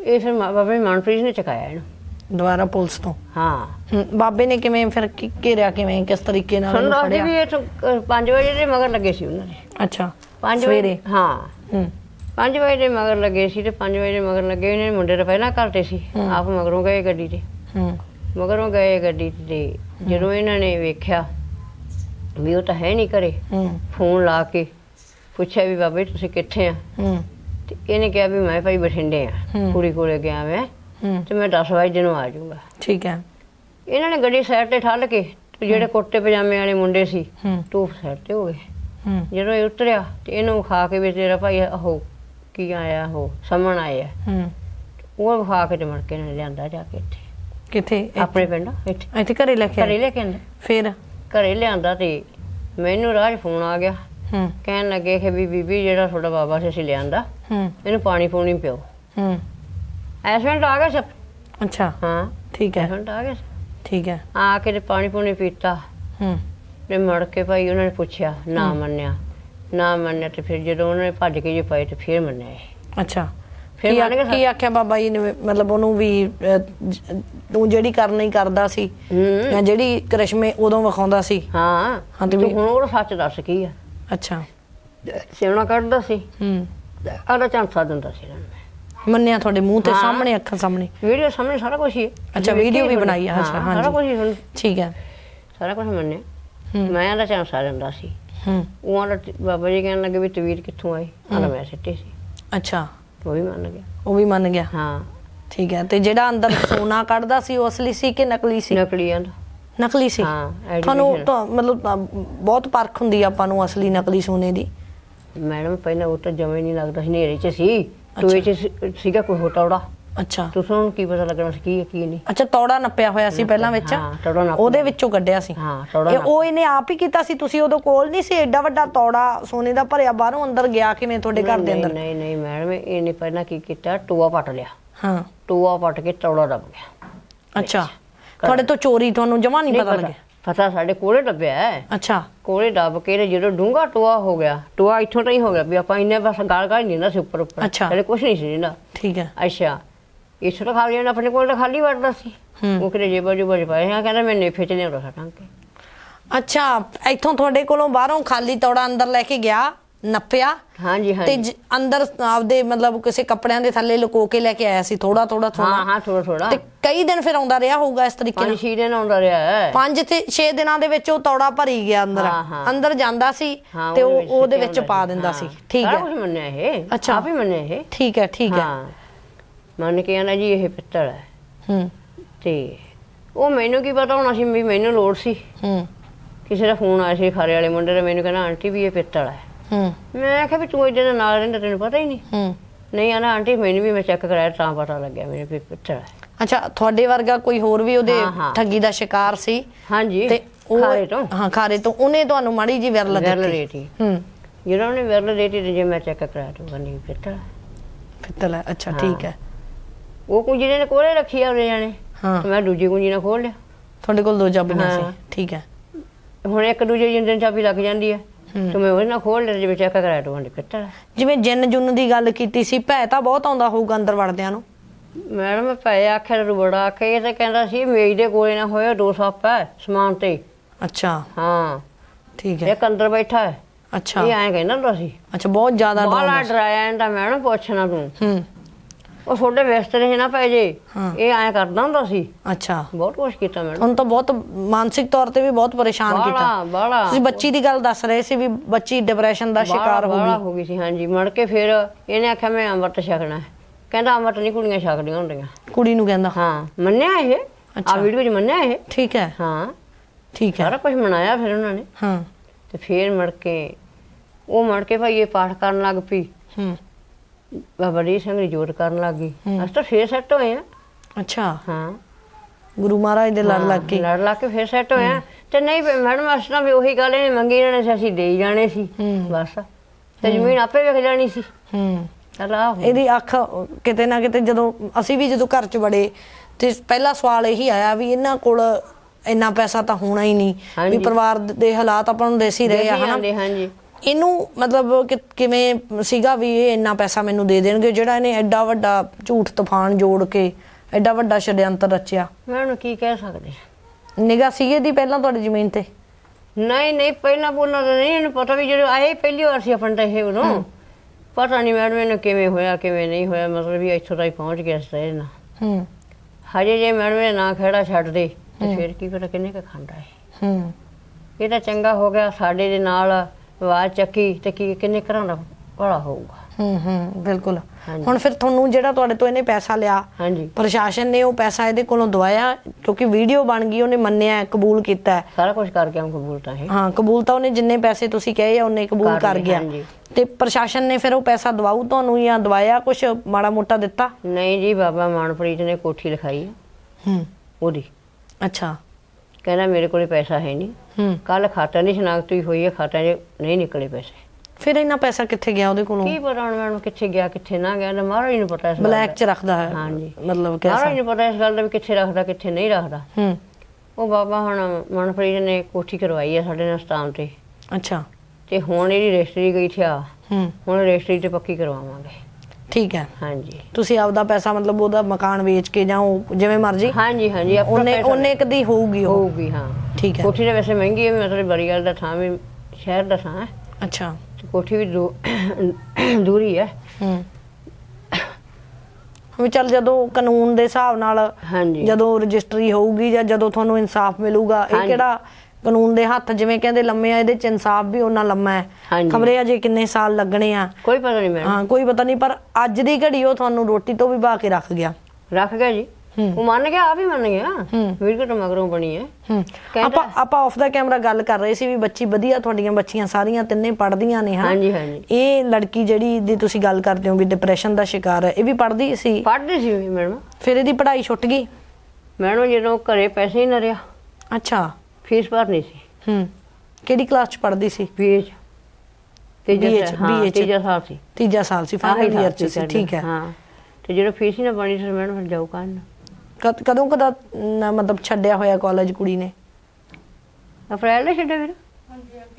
ਇਹ ਫਿਰ ਮਾ- ਬਾਬਾ ਮਨਪ੍ਰੀਤ ਨੇ ਚਕਾਇਆ ਇਹਨੂੰ। ਦੁਬਾਰਾ ਪੁਲਿਸ ਤੋਂ। ਹਾਂ। ਬਾਬੇ ਨੇ ਕਿਵੇਂ ਫਿਰ ਕੀ- ਘੇਰਿਆ ਕਿਵੇਂ ਕਿਸ ਤਰੀਕੇ ਨਾਲ ਦੱਸਦੇ ਫੜਿਆ? ਵੀ ਇਹ 5 ਵਜੇ ਦੇ ਮਗਰ ਲੱਗੇ ਸੀ ਉਹਨਾਂ ਦੇ ਅੱਛਾ 5 ਸਵੇਰੇ? ਵਜੇ ਹਾਂ। ਹੂੰ। 5 ਵਜੇ ਦੇ ਮਗਰ ਲੱਗੇ ਸੀ ਤੇ 5 ਵਜੇ ਦੇ ਮਗਰ ਲੱਗੇ ਇਹਨੇ ਮੁੰਡੇ ਤਾਂ ਪਹਿਲਾਂ ਘਰਤੇ ਸੀ। ਆਪ ਮਗਰੋਂ ਗਏ ਗੱਡੀ ਤੇ। ਹੂੰ। ਮਗਰੋਂ ਗਏ ਗੱਡੀ ਤੇ। ਜਦੋਂ ਇਹਨਾਂ ਨੇ ਵੇਖਿਆ ਵੀ ਉਹ ਤਾਂ ਹੈ ਨਹੀਂ ਘਰੇ ਫੋਨ ਲਾ ਕੇ ਪੁੱਛਿਆ ਵੀ ਬਾਬੇ ਤੁਸੀਂ ਕਿੱਥੇ ਆ? ਹੂੰ। ਤੇ ਇਹਨੇ ਕਿਹਾ ਵੀ ਮੈਂ ਭਾਈ ਬਠਿੰਡੇ ਆ। ਹੂੰ। ਕੁੜੀ ਕੋਲੇ ਗਿਆ ਮੈਂ। ਹੂੰ। ਤੇ ਮੈਂ 10 ਵਜੇ ਨੂੰ ਆ ਜਾਊਂਗਾ ਠੀਕ ਹੈ। ਇਹਨਾਂ ਨੇ ਗੱਡੀ ਸਾਈਡ ਤੇ ਠੱਲ ਕੇ ਤੇ ਜਿਹੜੇ ਕੁੜਤੇ ਪਜਾਮੇ ਵਾਲੇ ਮੁੰਡੇ ਸੀ ਹੂੰ। ਟੂਫ ਸਾਈਡ ਤੇ ਹੋ ਗਏ। ਹੂੰ। ਜਦੋਂ ਇਹ ਉਤਰਿਆ ਤੇ ਇਹਨੂੰ ਖਾ ਕੇ ਵੀ ਤੇਰਾ ਭਾਈ ਉਹ ਕੀ ਆਇਆ ਉਹ ਸਮਣ ਆਇਆ। ਹੂੰ। ਉਹ ਖਾ ਕੇ ਤੇ ਮੜ ਕੇ ਨੇ ਲਿਆਂਦਾ ਜਾ ਕੇ ਇੱਥੇ। ਕਿੱਥੇ? ਆਪਣੇ ਪਿੰਡ ਇੱਥੇ। ਇੱਥੇ ਘਰੇ ਲੈ ਕੇ ਘਰੇ? ਲੈ ਕੇ ਆਂਦਾ। ਫਿਰ? ਘਰੇ ਲਿਆਂਦਾ ਤੇ ਮੈਨੂੰ ਰਾਜ ਫੋਨ ਆ ਗਿਆ। ਹੂੰ। ਕਹਿਣ ਲੱਗੇ ਕਿ ਵੀ ਬੀਬੀ ਜਿਹੜਾ ਤੁਹਾਡਾ ਬਾਬਾ ਸੀ ਅਸੀਂ ਲਿਆਂਦਾ। ਹੂੰ। ਇਹਨੂੰ ਪਾਣੀ ਪੂਣੀ ਪਿਓ। ਹੂੰ। ਐਸ ਮਿੰਟ ਆ ਗਿਆ ਸਭ ਅੱਛਾ। ਹਾਂ। ਠੀਕ ਹੈ। ਮਿੰਟ ਆ ਗਿਆ ਸੀ। ਠੀਕ ਹੈ। ਆ ਕੇ ਤੇ ਪਾਣੀ ਪੂਣੀ ਪੀਤਾ। ਹੂੰ। ਤੇ ਮੜ ਕੇ ਭਾਈ ਉਹਨਾਂ ਨੇ ਪੁੱਛਿਆ ਨਾ ਮੰਨਿਆ। ਨਾ ਮੰਨਿਆ ਤੇ ਫਿਰ ਜਦੋਂ ਉਹਨਾਂ ਨੇ ਭੱਜ ਕੇ ਜੇ ਪਏ ਤੇ ਫਿਰ ਮੰਨਿਆ ਇਹ। ਅੱਛਾ। ਫਿਰ ਕੀ ਮੰਨ ਗਏ ਆ- ਕੀ ਆਖਿਆ ਬਾਬਾ ਜੀ ਨੇ? ਮਤਲਬ ਉਹਨੂੰ ਵੀ ਅਹ, ਜ- ਤੂੰ ਜਿਹੜੀ ਕਰਨਾ ਹੀ ਕਰਦਾ ਸੀ ਹੂੰ। ਜਾਂ ਜਿਹੜੀ ਕਰਿਸ਼ਮੇ ਉਦੋਂ ਵਿਖਾਉਂਦਾ ਸੀ। ਹਾਂ। ਹਾਂ ਤੇ ਤੂੰ ਵੀ- ਹੁਣ ਉਹ ਸੱਚ ਦੱਸ ਕੀ ਆ? ਅੱਛਾ। ਸਿਉਣਾ ਕੱਢਦਾ ਸੀ। ਹੂੰ। ਆਦਾ ਚਾਂਸਾ ਦਿੰਦਾ ਸੀ ਇਹਨਾਂ ਨੂੰ। ਮੰਨਿਆ ਤੁਹਾਡੇ ਮੂੰਹ ਤੇ। ਸਾਹਮਣੇ ਅੱਖਾਂ ਸਾਹਮਣੇ। ਵੀਡੀਓ ਸਾਹਮਣੇ ਸਾਰਾ ਕੁਝ ਹੀ ਹੈ। ਅੱਛਾ, ਵੀਡੀਓ ਵੀ। ਬਣਾਈ ਹੈ, ਅੱਛਾ, ਹਾਂ। ਸਾਰਾ ਕੁਝ ਹੀ ਹੁਣ ਠੀਕ ਹੈ। ਸਾਰਾ ਕੁਝ ਮੰਨੇ ਹੂੰ। ਮੈਂ ਆਦਾ ਚਾਂਸਾ ਦਿੰਦਾ ਸੀ। ਹੂੰ। ਉਹ ਆਂਦਾ ਬਾਬਾ ਜੀ ਕਹਿਣ ਲੱਗੇ ਵੀ ਤਵੀਰ ਕਿੱਥੋਂ ਆਈ? ਆਂਦਾ ਮੈਂ ਸਿੱਟੀ ਸੀ। ਅੱਛਾ। ਉਹ ਵੀ ਮੰਨ ਗਿਆ। ਉਹ ਵੀ ਮੰਨ ਗਿਆ। ਹਾਂ। ਠੀਕ ਹੈ ਤੇ ਜਿਹੜਾ ਅੰਦਰ ਸੋਨਾ ਕੱਢਦਾ ਸੀ ਉਹ ਅਸਲੀ ਸੀ ਕਿ ਨਕਲੀ ਸੀ? ਨਕਲੀ ਆਂਦਾ ਨਕਲੀ ਸੀ? ਹਾਂ ਤੁਹਾਨੂੰ। ਤਾਂ ਮਤਲਬ ਬਹੁਤ ਪਰਖ ਹੁੰਦੀ ਆ ਆਪਾਂ ਨੂੰ ਅਸਲੀ ਨਕਲੀ ਸੋਨੇ ਦੀ। ਮੈਡਮ ਪਹਿਲਾਂ ਉਹ ਤਾਂ ਜਮੇ ਨਹੀਂ ਲੱਗਦਾ ਸੀ ਨੇਰੇ 'ਚ ਸੀ। ਟੋਏ 'ਚ ਸੀ- ਸੀਗਾ ਕੋਈ ਹੋਟੌੜਾ ਅੱਛਾ। ਤੁਸੀਂ ਨੂੰ ਕੀ ਪਤਾ ਲੱਗਣਾ ਸੀ ਕੀ ਹੈ ਕੀ ਨਹੀਂ? ਅੱਛਾ ਤੌੜਾ ਨੱਪਿਆ ਹੋਇਆ ਸੀ ਪਹਿਲਾਂ ਵਿੱਚ? ਹਾਂ, ਤੌੜਾ ਨੱਪ ਉਹਦੇ ਵਿੱਚੋਂ ਕੱਢਿਆ ਸੀ। ਹਾਂ ਟੌੜਾ ਇਹ ਉਹ ਇਹਨੇ ਆਪ ਹੀ ਕੀਤਾ ਸੀ ਤੁਸੀਂ ਉਦੋਂ ਕੋਲ ਨਹੀਂ ਸੀ ਐਡਾ ਵੱਡਾ ਤੌੜਾ ਸੋਨੇ ਦਾ ਭਰਿਆ ਬਾਹਰੋਂ ਅੰਦਰ ਗਿਆ ਕਿਵੇਂ ਤੁਹਾਡੇ ਘਰ ਦੇ ਨਹੀਂ ਅੰਦਰ? ਨਹੀਂ ਨਹੀਂ ਮੈਡਮ ਇਹਨੇ ਪਹਿਲਾਂ ਕੀ ਕੀਤਾ ਟੋਆ ਪੱਟ ਲਿਆ। ਹਾਂ। ਟੋਆ ਪੱਟ ਕੇ ਤੌੜਾ ਦੱਬ ਗਿਆ। ਅੱਛਾ। ਤੁਹਾਡੇ ਤੋਂ ਚੋਰੀ ਤੁਹਾਨੂੰ ਜਮਾ ਨਹੀਂ ਪਤਾ ਲੱਗਿਆ ਪਤਾ ਸਾਡੇ ਕੋਲੇ ਦੱਬਿਆ ਹੈ। ਅੱਛਾ। ਕੋਲੇ ਦੱਬ ਕੇ ਤੇ ਜਦੋਂ ਡੂੰਗਾ ਟੋਆ ਹੋ ਗਿਆ ਟੋਆ ਇੱਥੋਂ ਤਾਂ ਹੀ ਹੋ ਗਿਆ ਵੀ ਆਪਾਂ ਇੰਨੇ ਬਸ ਗਾਲ ਗਾਲ ਨਹੀਂ ਨਾ ਸੀ ਉੱਪਰ ਉੱਪਰ। ਅੱਛਾ। ਹਲੇ ਕੁਝ ਨਹੀਂ ਸੀ ਨਾ ਠੀਕ ਹੈ। ਅੱਛਾ। ਇੱਥੋਂ ਤਾਂ ਖਾਲੀ ਜਾਂਦਾ ਆਪਣੇ ਕੋਲ ਤਾਂ ਖਾਲੀ ਵੜਦਾ ਸੀ। ਹੂੰ। ਉਹ ਕਿਤੇ ਜੇਬਾਂ ਜੁਬਾਂ ਚ ਪਾਏ ਹਾਂ ਕਹਿੰਦਾ ਮੈਂ ਨੇਫੇ ਚ ਲਿਆਉਂਦਾ ਸਾਂ ਟੰਗ ਕੇ ਅੱਛਾ ਇੱਥੋਂ ਤੁਹਾਡੇ ਕੋਲੋਂ ਬਾਹਰੋਂ ਖਾਲੀ ਤੌੜਾ ਅੰਦਰ ਲੈ ਕੇ ਗਿਆ। ਨੱਪਿਆ ਹਾਂਜੀ ਤੇ ਹਾਂਜੀ। ਜ- ਅੰਦਰ ਆਪਦੇ ਮਤਲਬ ਕਿਸੇ ਕੱਪੜਿਆਂ ਦੇ ਥੱਲੇ ਲੁਕੋ ਕੇ ਲੈ ਕੇ ਆਇਆ ਸੀ ਥੋੜਾ ਥੋੜਾ ਹਾਂ ਥੋੜਾ ਹਾਂ ਥੋੜਾ ਥੋੜਾ ਤੇ ਕਈ ਦਿਨ ਫਿਰ ਆਉਂਦਾ ਰਿਹਾ ਹੋਊਗਾ ਇਸ ਤਰੀਕੇ ਨਾਲ। ਪੰਜ ਛੇ ਦਿਨ ਆਉਂਦਾ ਰਿਹਾ ਹੈ। ਪੰਜ ਤੇ 6 ਦਿਨਾਂ ਦੇ ਵਿੱਚ ਉਹ ਤੌੜਾ ਭਰੀ ਗਿਆ ਅੰਦਰ। ਹਾਂ, ਹਾਂ। ਅੰਦਰ ਜਾਂਦਾ ਸੀ ਹਾਂ, ਤੇ ਉਹ ਉਹਦੇ ਵਿੱਚ ਪਾ। ਦਿੰਦਾ। ਸੀ। ਠੀਕ ਸਾਰਾ ਹੈ। ਕੁਝ ਮੰਨਿਆ ਇਹ? ਅੱਛਾ। ਆਪ ਹੀ ਮੰਨਿਆ ਇਹ? ਠੀਕ ਹੈ ਠੀਕ ਹੈ। ਹਾਂ। ਮੰਨ ਕੇ ਆਣਾ ਜੀ ਇਹ ਪਿੱਤਲ ਹੈ। ਹੂੰ। ਤੇ ਉਹ ਮੈਨੂੰ ਕੀ ਪਤਾ ਹੋਣਾ ਸੀ ਵੀ ਮੈਨੂੰ ਲੋੜ ਸੀ। ਹੂੰ। ਕਿਸੇ ਦਾ ਫੋਨ ਆਇਆ ਸੀ ਖਾਰੇ ਵਾਲੇ ਮੁੰਡੇ ਦਾ ਮੈਨੂੰ ਕਹਿੰਦਾ ਆਂਟੀ ਵੀ ਇਹ ਪਿੱਤਲ ਹੈ। ਹੂੰ। ਮੈਂ ਆਖਿਆ ਵੀ ਤੂੰ ਇਹਦੇ ਦੇ ਨਾਲ ਰਹਿੰਦਾ ਤੈਨੂੰ ਪਤਾ ਹੀ ਨਹੀਂ। ਹੂੰ। ਨਹੀਂ ਆਣਾ ਆਂਟੀ ਮੈਨੂੰ ਵੀ ਮੈਂ ਚੈੱਕ ਕਰਾਇਆ ਤਾਂ ਪਤਾ ਲੱਗਿਆ ਮੇਰੇ ਵੀ ਹੈ। ਅੱਛਾ ਤੁਹਾਡੇ ਵਰਗਾ ਕੋਈ ਹੋਰ ਵੀ ਉਹਦੇ ਹਾਂ, ਹਾਂ। ਠੱਗੀ ਦਾ ਸ਼ਿਕਾਰ ਸੀ? ਹਾਂਜੀ ਤੇ ਉਹ ਖਾਰੇ ਤੋਂ। ਹਾਂ ਖਾਰੇ ਤੋਂ। ਉਹਨੇ ਤੁਹਾਨੂੰ ਮਾੜੀ ਜੀ ਵਿਰਲ ਵਿਰਲ ਦਿੱਤੀ। ਰੇਟੀ। ਹੂੰ। ਜਦੋਂ ਉਹਨੇ ਵਿਰਲ ਰੇਟੀ ਤੇ ਜੇ ਮੈਂ ਚੈੱਕ ਕਰਾਇਆ ਤਾਂ ਕਹਿੰਦੀ ਵੀ ਪਿੱਤਲ ਹੈ। ਅੱਛਾ ਠੀਕ ਹੈ। ਉਹ ਕੁੰਜੀ ਨੇ ਕੋਲੇ ਰੱਖੀ ਆ ਉਹਨੇ ਜਾਣੇ। ਹਾਂ। ਤੇ ਮੈਂ ਦੂਜੀ ਕੁੰਜੀ ਨਾਲ ਖੋਲ ਲਿਆ। ਤੁਹਾਡੇ ਕੋਲ ਦੋ ਚਾਬੀਆਂ ਸੀ। ਠੀਕ ਹੈ। ਹੁਣ ਇੱਕ ਦੂਜੇ ਜਿੰਦੇ ਨੂੰ ਚਾਬੀ ਲੱਗ ਜਾਂਦੀ ਹੈ। ਤੇ ਮੈਂ ਉਹਦੇ ਨਾਲ ਖੋਲ ਲਿਆ ਜਿਵੇਂ ਚੈੱਕ ਕਰਾਇਆ ਤਾਂ ਕਹਿੰਦੀ ਪਿੱਤਲ ਜਿਵੇਂ ਜਿੰਨ ਜੁੰਨ ਦੀ ਗੱਲ ਕੀਤੀ ਸੀ ਭੈ ਤਾਂ ਬਹੁਤ ਆਉਂਦਾ ਹੋਊਗਾ ਅੰਦਰ ਵੜਦਿਆਂ ਨੂੰ। ਮੈਡਮ ਪਏ ਆਖਿਆ ਰੂ ਬੜਾ ਆਖਿਆ ਇਹ ਤਾਂ ਕਹਿੰਦਾ ਸੀ ਮੇਜ ਦੇ ਕੋਲੇ ਨਾ ਹੋਇਆ ਦੋ ਸੱਪ ਹੈ ਸਮਾਨ ਤੇ। ਅੱਛਾ। ਹਾਂ। ਠੀਕ ਹੈ। ਇੱਕ ਅੰਦਰ ਬੈਠਾ ਹੈ। ਅੱਛਾ। ਇਹ ਐਂ ਕਹਿੰਦਾ ਹੁੰਦਾ ਸੀ। ਅੱਛਾ ਬਹੁਤ ਜ਼ਿਆਦਾ ਡਰਾਉਂਦਾ ਡਰਾਇਆ ਇਹਦਾ ਮੈਡਮ ਪੁੱਛਣਾ ਤੂੰ। ਹੂੰ। ਉਹ ਤੁਹਾਡੇ ਬਿਸਤਰੇ 'ਚ ਨਾ ਪੈ ਜੇ। ਇਹ ਐਂ ਕਰਦਾ ਹੁੰਦਾ ਸੀ। ਅੱਛਾ। ਬਹੁਤ ਕੁਛ ਕੀਤਾ ਮੈਡਮ। ਤੁਹਾਨੂੰ ਤਾਂ ਬਹੁਤ ਮਾਨਸਿਕ ਤੌਰ ਤੇ ਵੀ ਬਹੁਤ ਪਰੇਸ਼ਾਨ ਕੀਤਾ। ਬਾਲਾ ਤੁਸੀਂ ਬੱਚੀ ਦੀ ਗੱਲ ਦੱਸ ਰਹੇ ਸੀ ਵੀ ਬੱਚੀ ਡਿਪਰੈਸ਼ਨ ਦਾ ਸ਼ਿਕਾਰ ਹੋ ਗਈ। ਹੋ ਗਈ ਸੀ ਹਾਂਜੀ। ਮੜ ਕੇ ਫਿਰ ਇਹਨੇ ਆਖਿਆ ਮੈਂ ਅੰਮ੍ਰਿਤ ਛਕਣਾ ਹੈ। ਕਹਿੰਦਾ ਅੰਮ੍ਰਿਤ ਨਹੀਂ ਕੁੜੀਆਂ ਛਕਦੀਆਂ ਹੁੰਦੀਆਂ। ਕੁੜੀ ਨੂੰ ਕਹਿੰਦਾ। ਹਾਂ। ਮੰਨਿਆ ਇਹ? ਆ। ਵੀਡੀਓ 'ਚ ਮੰਨਿਆ ਇਹ? ਠੀਕ ਹੈ। ਹਾਂ। ਠੀਕ ਹੈ। ਸਾਰਾ ਕੁਝ ਮਨਾਇਆ ਫਿਰ ਉਹਨਾਂ ਨੇ। ਹਾਂ। ਤੇ ਫਿਰ ਮੜ ਕੇ ਉਹ ਮੜ ਕੇ ਭਾਈ ਇਹ ਪਾਠ ਕਰਨ ਲੱਗ ਪਈ। ਹੂੰ। ਬਾਬਾ ਜੀ ਸਿੰਘ ਕਰਨ ਲੱਗ ਗਈ। ਅਸੀਂ ਤਾਂ ਫੇਰ ਸੈੱਟ ਹੋਏ ਆ। ਅੱਛਾ। ਹਾਂ। ਗੁਰੂ ਮਹਾਰਾਜ ਦੇ ਲੜ ਲੱਗ ਕੇ ਲੜ ਲੱਗ ਕੇ ਫੇਰ ਸੈੱਟ ਹੋਏ ਆ। ਤੇ ਨਹੀਂ ਮੈਡਮ ਅਸੀਂ ਤਾਂ ਵੀ ਉਹੀ ਗੱਲ ਇਹਨੇ ਮੰਗੀ ਇਹਨਾਂ ਨੇ ਸੀ ਅਸੀਂ ਦੇ ਹੀ ਜਾਣੇ ਸੀ। ਬਸ। ਤੇ ਜ਼ਮੀਨ ਆਪੇ ਵਿਕ ਜਾਣੀ ਸੀ। ਹੂੰ। ਇਹਦੀ ਅੱਖ ਕਿਤੇ ਨਾ ਕਿਤੇ ਜਦੋਂ ਅਸੀਂ ਵੀ ਜਦੋਂ ਘਰ ਚ ਵੜੇ ਤੇ ਪਹਿਲਾ ਸਵਾਲ ਇਹੀ ਆਇਆ ਵੀ ਇਹਨਾਂ ਕੋਲ ਇੰਨਾ ਪੈਸਾ ਤਾਂ ਹੋਣਾ ਹੀ ਨਹੀਂ। ਵੀ। ਪਰਿਵਾਰ ਦੇ ਹਾਲਾਤ ਆਪਾਂ ਨੂੰ ਦੇਸੀ ਰਹੇ ਆ ਹਨਾ? ਇਹਨੂੰ ਮਤਲਬ ਕਿ ਕਿਵੇਂ ਸੀਗਾ ਵੀ ਇਹ ਇੰਨਾ ਪੈਸਾ ਮੈਨੂੰ ਦੇ ਦੇਣਗੇ ਜਿਹੜਾ ਇਹਨੇ ਐਡਾ ਵੱਡਾ ਝੂਠ ਤੂਫਾਨ ਜੋੜ ਕੇ ਐਡਾ ਵੱਡਾ ਛੜਯੰਤਰ ਰਚਿਆ? ਮੈਂ ਉਹਨੂੰ ਕੀ ਕਹਿ ਸਕਦੇ ਨਿਗਾ ਸੀ ਇਹਦੀ ਪਹਿਲਾਂ ਤੁਹਾਡੀ ਜ਼ਮੀਨ ਤੇ? ਨਹੀਂ ਨਹੀਂ ਪਹਿਲਾਂ ਬੋਲਣਾ ਤਾਂ ਨਹੀਂ ਇਹਨੂੰ ਪਤਾ ਵੀ ਜਦੋਂ ਆਏ ਪਹਿਲੀ ਵਾਰ ਸੀ ਆਪਣ ਤਾਂ ਇਹ ਉਦੋਂ ਪਤਾ ਨਹੀਂ ਮੈਡਮ ਇਹਨੂੰ ਕਿਵੇਂ ਹੋਇਆ ਕਿਵੇਂ ਨਹੀਂ ਹੋਇਆ ਮਤਲਬ ਵੀ ਇੱਥੋਂ ਤਾਈਂ ਪਹੁੰਚ ਗਿਆ ਸੀ ਇਹ ਨਾ। ਹੂੰ। ਹਜੇ ਜੇ ਮੈਡਮ ਇਹ ਨਾ ਖੜਾ ਛੱਡ ਦੇ ਤੇ ਫਿਰ ਕੀ ਪਤਾ ਕਿੰਨੇ ਕ ਖਾਂਦਾ ਹੈ ਹੂੰ। ਇਹ ਤਾਂ ਚੰਗਾ ਹੋ ਗਿਆ ਸਾਡੇ ਦੇ ਨਾਲ ਆਵਾਜ਼ ਚੱਕੀ ਤੇ ਕੀ ਕਿੰਨੇ ਘਰਾਂ ਦਾ ਭਲਾ ਹੋਊਗਾ। ਹੂੰ ਹੂੰ ਬਿਲਕੁਲ। ਹਾਂਜੀ। ਹੁਣ ਫਿਰ ਤੁਹਾਨੂੰ ਜਿਹੜਾ ਤੁਹਾਡੇ ਤੋਂ ਇਹਨੇ ਪੈਸਾ ਲਿਆ ਹਾਂਜੀ। ਪ੍ਰਸ਼ਾਸਨ ਨੇ ਉਹ ਪੈਸਾ ਇਹਦੇ ਕੋਲੋਂ ਦਵਾਇਆ ਕਿਉਂਕਿ ਵੀਡੀਓ ਬਣ ਗਈ ਉਹਨੇ ਮੰਨਿਆ ਕਬੂਲ ਕੀਤਾ ਹੈ। ਸਾਰਾ ਕੁਝ ਕਰਕੇ ਹਮ ਕਬੂਲਤਾ ਹੈ ਹਾਂ ਕਬੂਲ ਤਾਂ ਉਹਨੇ ਜਿੰਨੇ ਪੈਸੇ ਤੁਸੀਂ ਕਹੇ ਆ ਉਹਨੇ ਕਬੂਲ ਕਰ ਕਰ ਲਏ, ਗਿਆ। ਹਾਂਜੀ। ਤੇ ਪ੍ਰਸ਼ਾਸਨ ਨੇ ਫਿਰ ਉਹ ਪੈਸਾ ਦਵਾਉ ਤੁਹਾਨੂੰ ਜਾਂ ਦਵਾਇਆ ਕੁਝ ਮਾੜਾ ਮੋਟਾ ਦਿੱਤਾ? ਨਹੀਂ ਜੀ ਬਾਬਾ ਮਾਨਪ੍ਰੀਤ ਨੇ ਕੋਠੀ ਲਿਖਾਈ ਹੈ। ਹੂੰ। ਉਹਦੀ। ਅੱਛਾ। ਕਹਿੰਦਾ ਮੇਰੇ ਕੋਲੇ ਪੈਸਾ ਹੈ ਨਹੀਂ। ਹੂੰ। ਕੱਲ ਖਾਤਾ ਨਹੀਂ ਸ਼ਨਾਖਤ ਹੋਈ ਹੋਈ ਹੈ ਖਾਤਾ 'ਚ ਨਹੀਂ ਨਿਕਲੇ ਪੈਸੇ। ਫਿਰ ਇੰਨਾ ਪੈਸਾ ਕਿੱਥੇ ਗਿਆ ਉਹਦੇ ਕੋਲੋਂ? ਕੀ ਪਤਾ ਹੁਣ ਮੈਨੂੰ ਕਿੱਥੇ ਗਿਆ ਕਿੱਥੇ ਨਾ ਗਿਆ ਨਾ ਮਹਾਰਾਜ ਨੂੰ ਪਤਾ ਇਸ ਗੱਲ ਬਲੈਕ ਚ ਰੱਖਦਾ ਹੈ। ਹਾਂਜੀ। ਮਤਲਬ ਕਹਿ ਮਹਾਰਾਜ ਨੂੰ ਪਤਾ ਇਸ ਗੱਲ ਦਾ ਵੀ ਕਿੱਥੇ ਰੱਖਦਾ ਕਿੱਥੇ ਨਹੀਂ ਰੱਖਦਾ। ਹੂੰ। ਉਹ ਬਾਬਾ ਹੁਣ ਮਨਪ੍ਰੀਤ ਨੇ ਕੋਠੀ ਕਰਵਾਈ ਹੈ ਸਾਡੇ ਨਾਲ ਸਤਾਮ ਤੇ। ਅੱਛਾ। ਤੇ ਹੁਣ ਇਹਦੀ ਰਜਿਸਟਰੀ ਗਈ ਥਿਆ ਹੂੰ। ਹੁਣ ਰਜਿਸਟਰੀ ਤੇ ਪੱਕੀ ਕਰਵਾਵਾਂਗੇ। ਠੀਕ ਹੈ। ਹਾਂਜੀ। ਤੁਸੀਂ ਆਪਦਾ ਪੈਸਾ ਮਤਲਬ ਉਹਦਾ ਮਕਾਨ ਵੇਚ ਕੇ ਜਾਂ ਉਹ ਜਿਵੇਂ ਮਰਜ਼ੀ। ਹਾਂਜੀ ਹਾਂਜੀ ਆਪਣਾ ਉਹਨੇ ਪੈਸਾ ਉਹਨੇ ਕਦੀ ਹੋਊਗੀ ਉਹ। ਹੋਊਗੀ ਹਾਂ। ਠੀਕ ਹੈ। ਕੋਠੀ ਤਾਂ ਵੈਸੇ ਮਹਿੰਗੀ ਹੈ ਮਤਲਬ ਬਰੀਗਲ ਦਾ ਥਾਂ ਵੀ ਸ਼ਹਿਰ ਦਾ ਥਾਂ ਹੈ। ਅੱਛਾ। ਤੇ ਕੋਠੀ ਵੀ ਦੂ- ਦੂਰੀ ਹੈ। ਹੂੰ। ਵੀ ਚੱਲ ਜਦੋਂ ਕਾਨੂੰਨ ਦੇ ਹਿਸਾਬ ਨਾਲ ਹਾਂਜੀ। ਜਦੋਂ ਰਜਿਸਟਰੀ ਹੋਊਗੀ ਜਾਂ ਜਦੋਂ ਤੁਹਾਨੂੰ ਇਨਸਾਫ ਮਿਲੂਗਾ ਇਹ ਹਾਂਜੀ। ਕਿਹੜਾ ਕਾਨੂੰਨ ਦੇ ਹੱਥ ਜਿਵੇਂ ਕਹਿੰਦੇ ਲੰਮੇ ਆ ਇਹਦੇ ਚ ਇਨਸਾਫ ਵੀ ਉਹਨਾਂ ਲੰਮਾ ਹੈ। ਹਾਂਜੀ। ਖਬਰੇ ਅਜੇ ਕਿੰਨੇ ਸਾਲ ਲੱਗਣੇ ਆ? ਕੋਈ ਪਤਾ ਨਹੀਂ ਮੈਡਮ। ਹਾਂ ਕੋਈ ਪਤਾ ਨਹੀਂ ਪਰ ਅੱਜ ਦੀ ਘੜੀ ਉਹ ਤੁਹਾਨੂੰ ਰੋਟੀ ਤੋਂ ਵੀ ਬਾ ਕੇ ਰੱਖ ਗਿਆ। ਰੱਖ ਗਿਆ ਜੀ। ਉਹ ਮੰਨ ਗਿਆ ਆ ਵੀ ਮੰਨ ਗਿਆ। ਵੀਡੀਓ ਤਾਂ ਮਗਰੋਂ ਬਣੀ ਹੈ। ਆਪਾਂ ਆਪਾਂ ਆਫ ਦਾ ਕੈਮਰਾ ਗੱਲ ਕਰ ਰਹੇ ਸੀ ਵੀ ਬੱਚੀ ਵਧੀਆ ਤੁਹਾਡੀਆਂ ਬੱਚੀਆਂ ਸਾਰੀਆਂ ਤਿੰਨੇ ਪੜ੍ਹਦੀਆਂ ਨੇ ਹਾਂ ਹਾਂਜੀ ਹਾਂਜੀ। ਇਹ ਲੜਕੀ ਜਿਹੜੀ ਦੀ ਤੁਸੀਂ ਗੱਲ ਕਰਦੇ ਹੋ ਵੀ ਡਿਪਰੈਸ਼ਨ ਦਾ ਸ਼ਿਕਾਰ ਹੈ ਇਹ ਵੀ ਪੜ੍ਹਦੀ ਸੀ? ਪੜ੍ਹਦੇ ਸੀ ਮੈਡਮ। ਫਿਰ ਇਹਦੀ ਪੜ੍ਹਾਈ ਛੁੱਟ ਗਈ? ਮੈਡਮ ਜਦੋਂ ਘਰੇ ਪੈਸੇ ਹੀ ਨਾ ਰਿਹਾ। ਅੱਛਾ। ਫੀਸ ਭਰਨੀ ਸੀ। ਹੂੰ। ਕਿਹੜੀ ਕਲਾਸ ਚ ਪੜ੍ਹਦੀ ਸੀ? ਬੀਏ ਤੀਜਾ। ਤੀਜਾ ਸਾਲ ਸੀ। ਤੀਜਾ ਸਾਲ ਸੀ ਫਾਈਨਲ ਚ ਸੀ। ਠੀਕ ਹੈ। ਹਾਂ। ਤੇ ਜਦੋਂ ਫੀਸ ਹੀ ਨਾ ਬਣੀ ਸੀ ਮੈਡਮ ਫਿਰ ਜਾਊ ਕਾਹਨ? ਕਦ- ਕਦੋਂ ਕਦਾ ਨ- ਮਤਲਬ ਛੱਡਿਆ ਹੋਇਆ ਕਾਲਜ ਕੁੜੀ ਨੇ? ਅਪ੍ਰੈਲ ਦੇ ਛੱਡੇ ਵੀਰ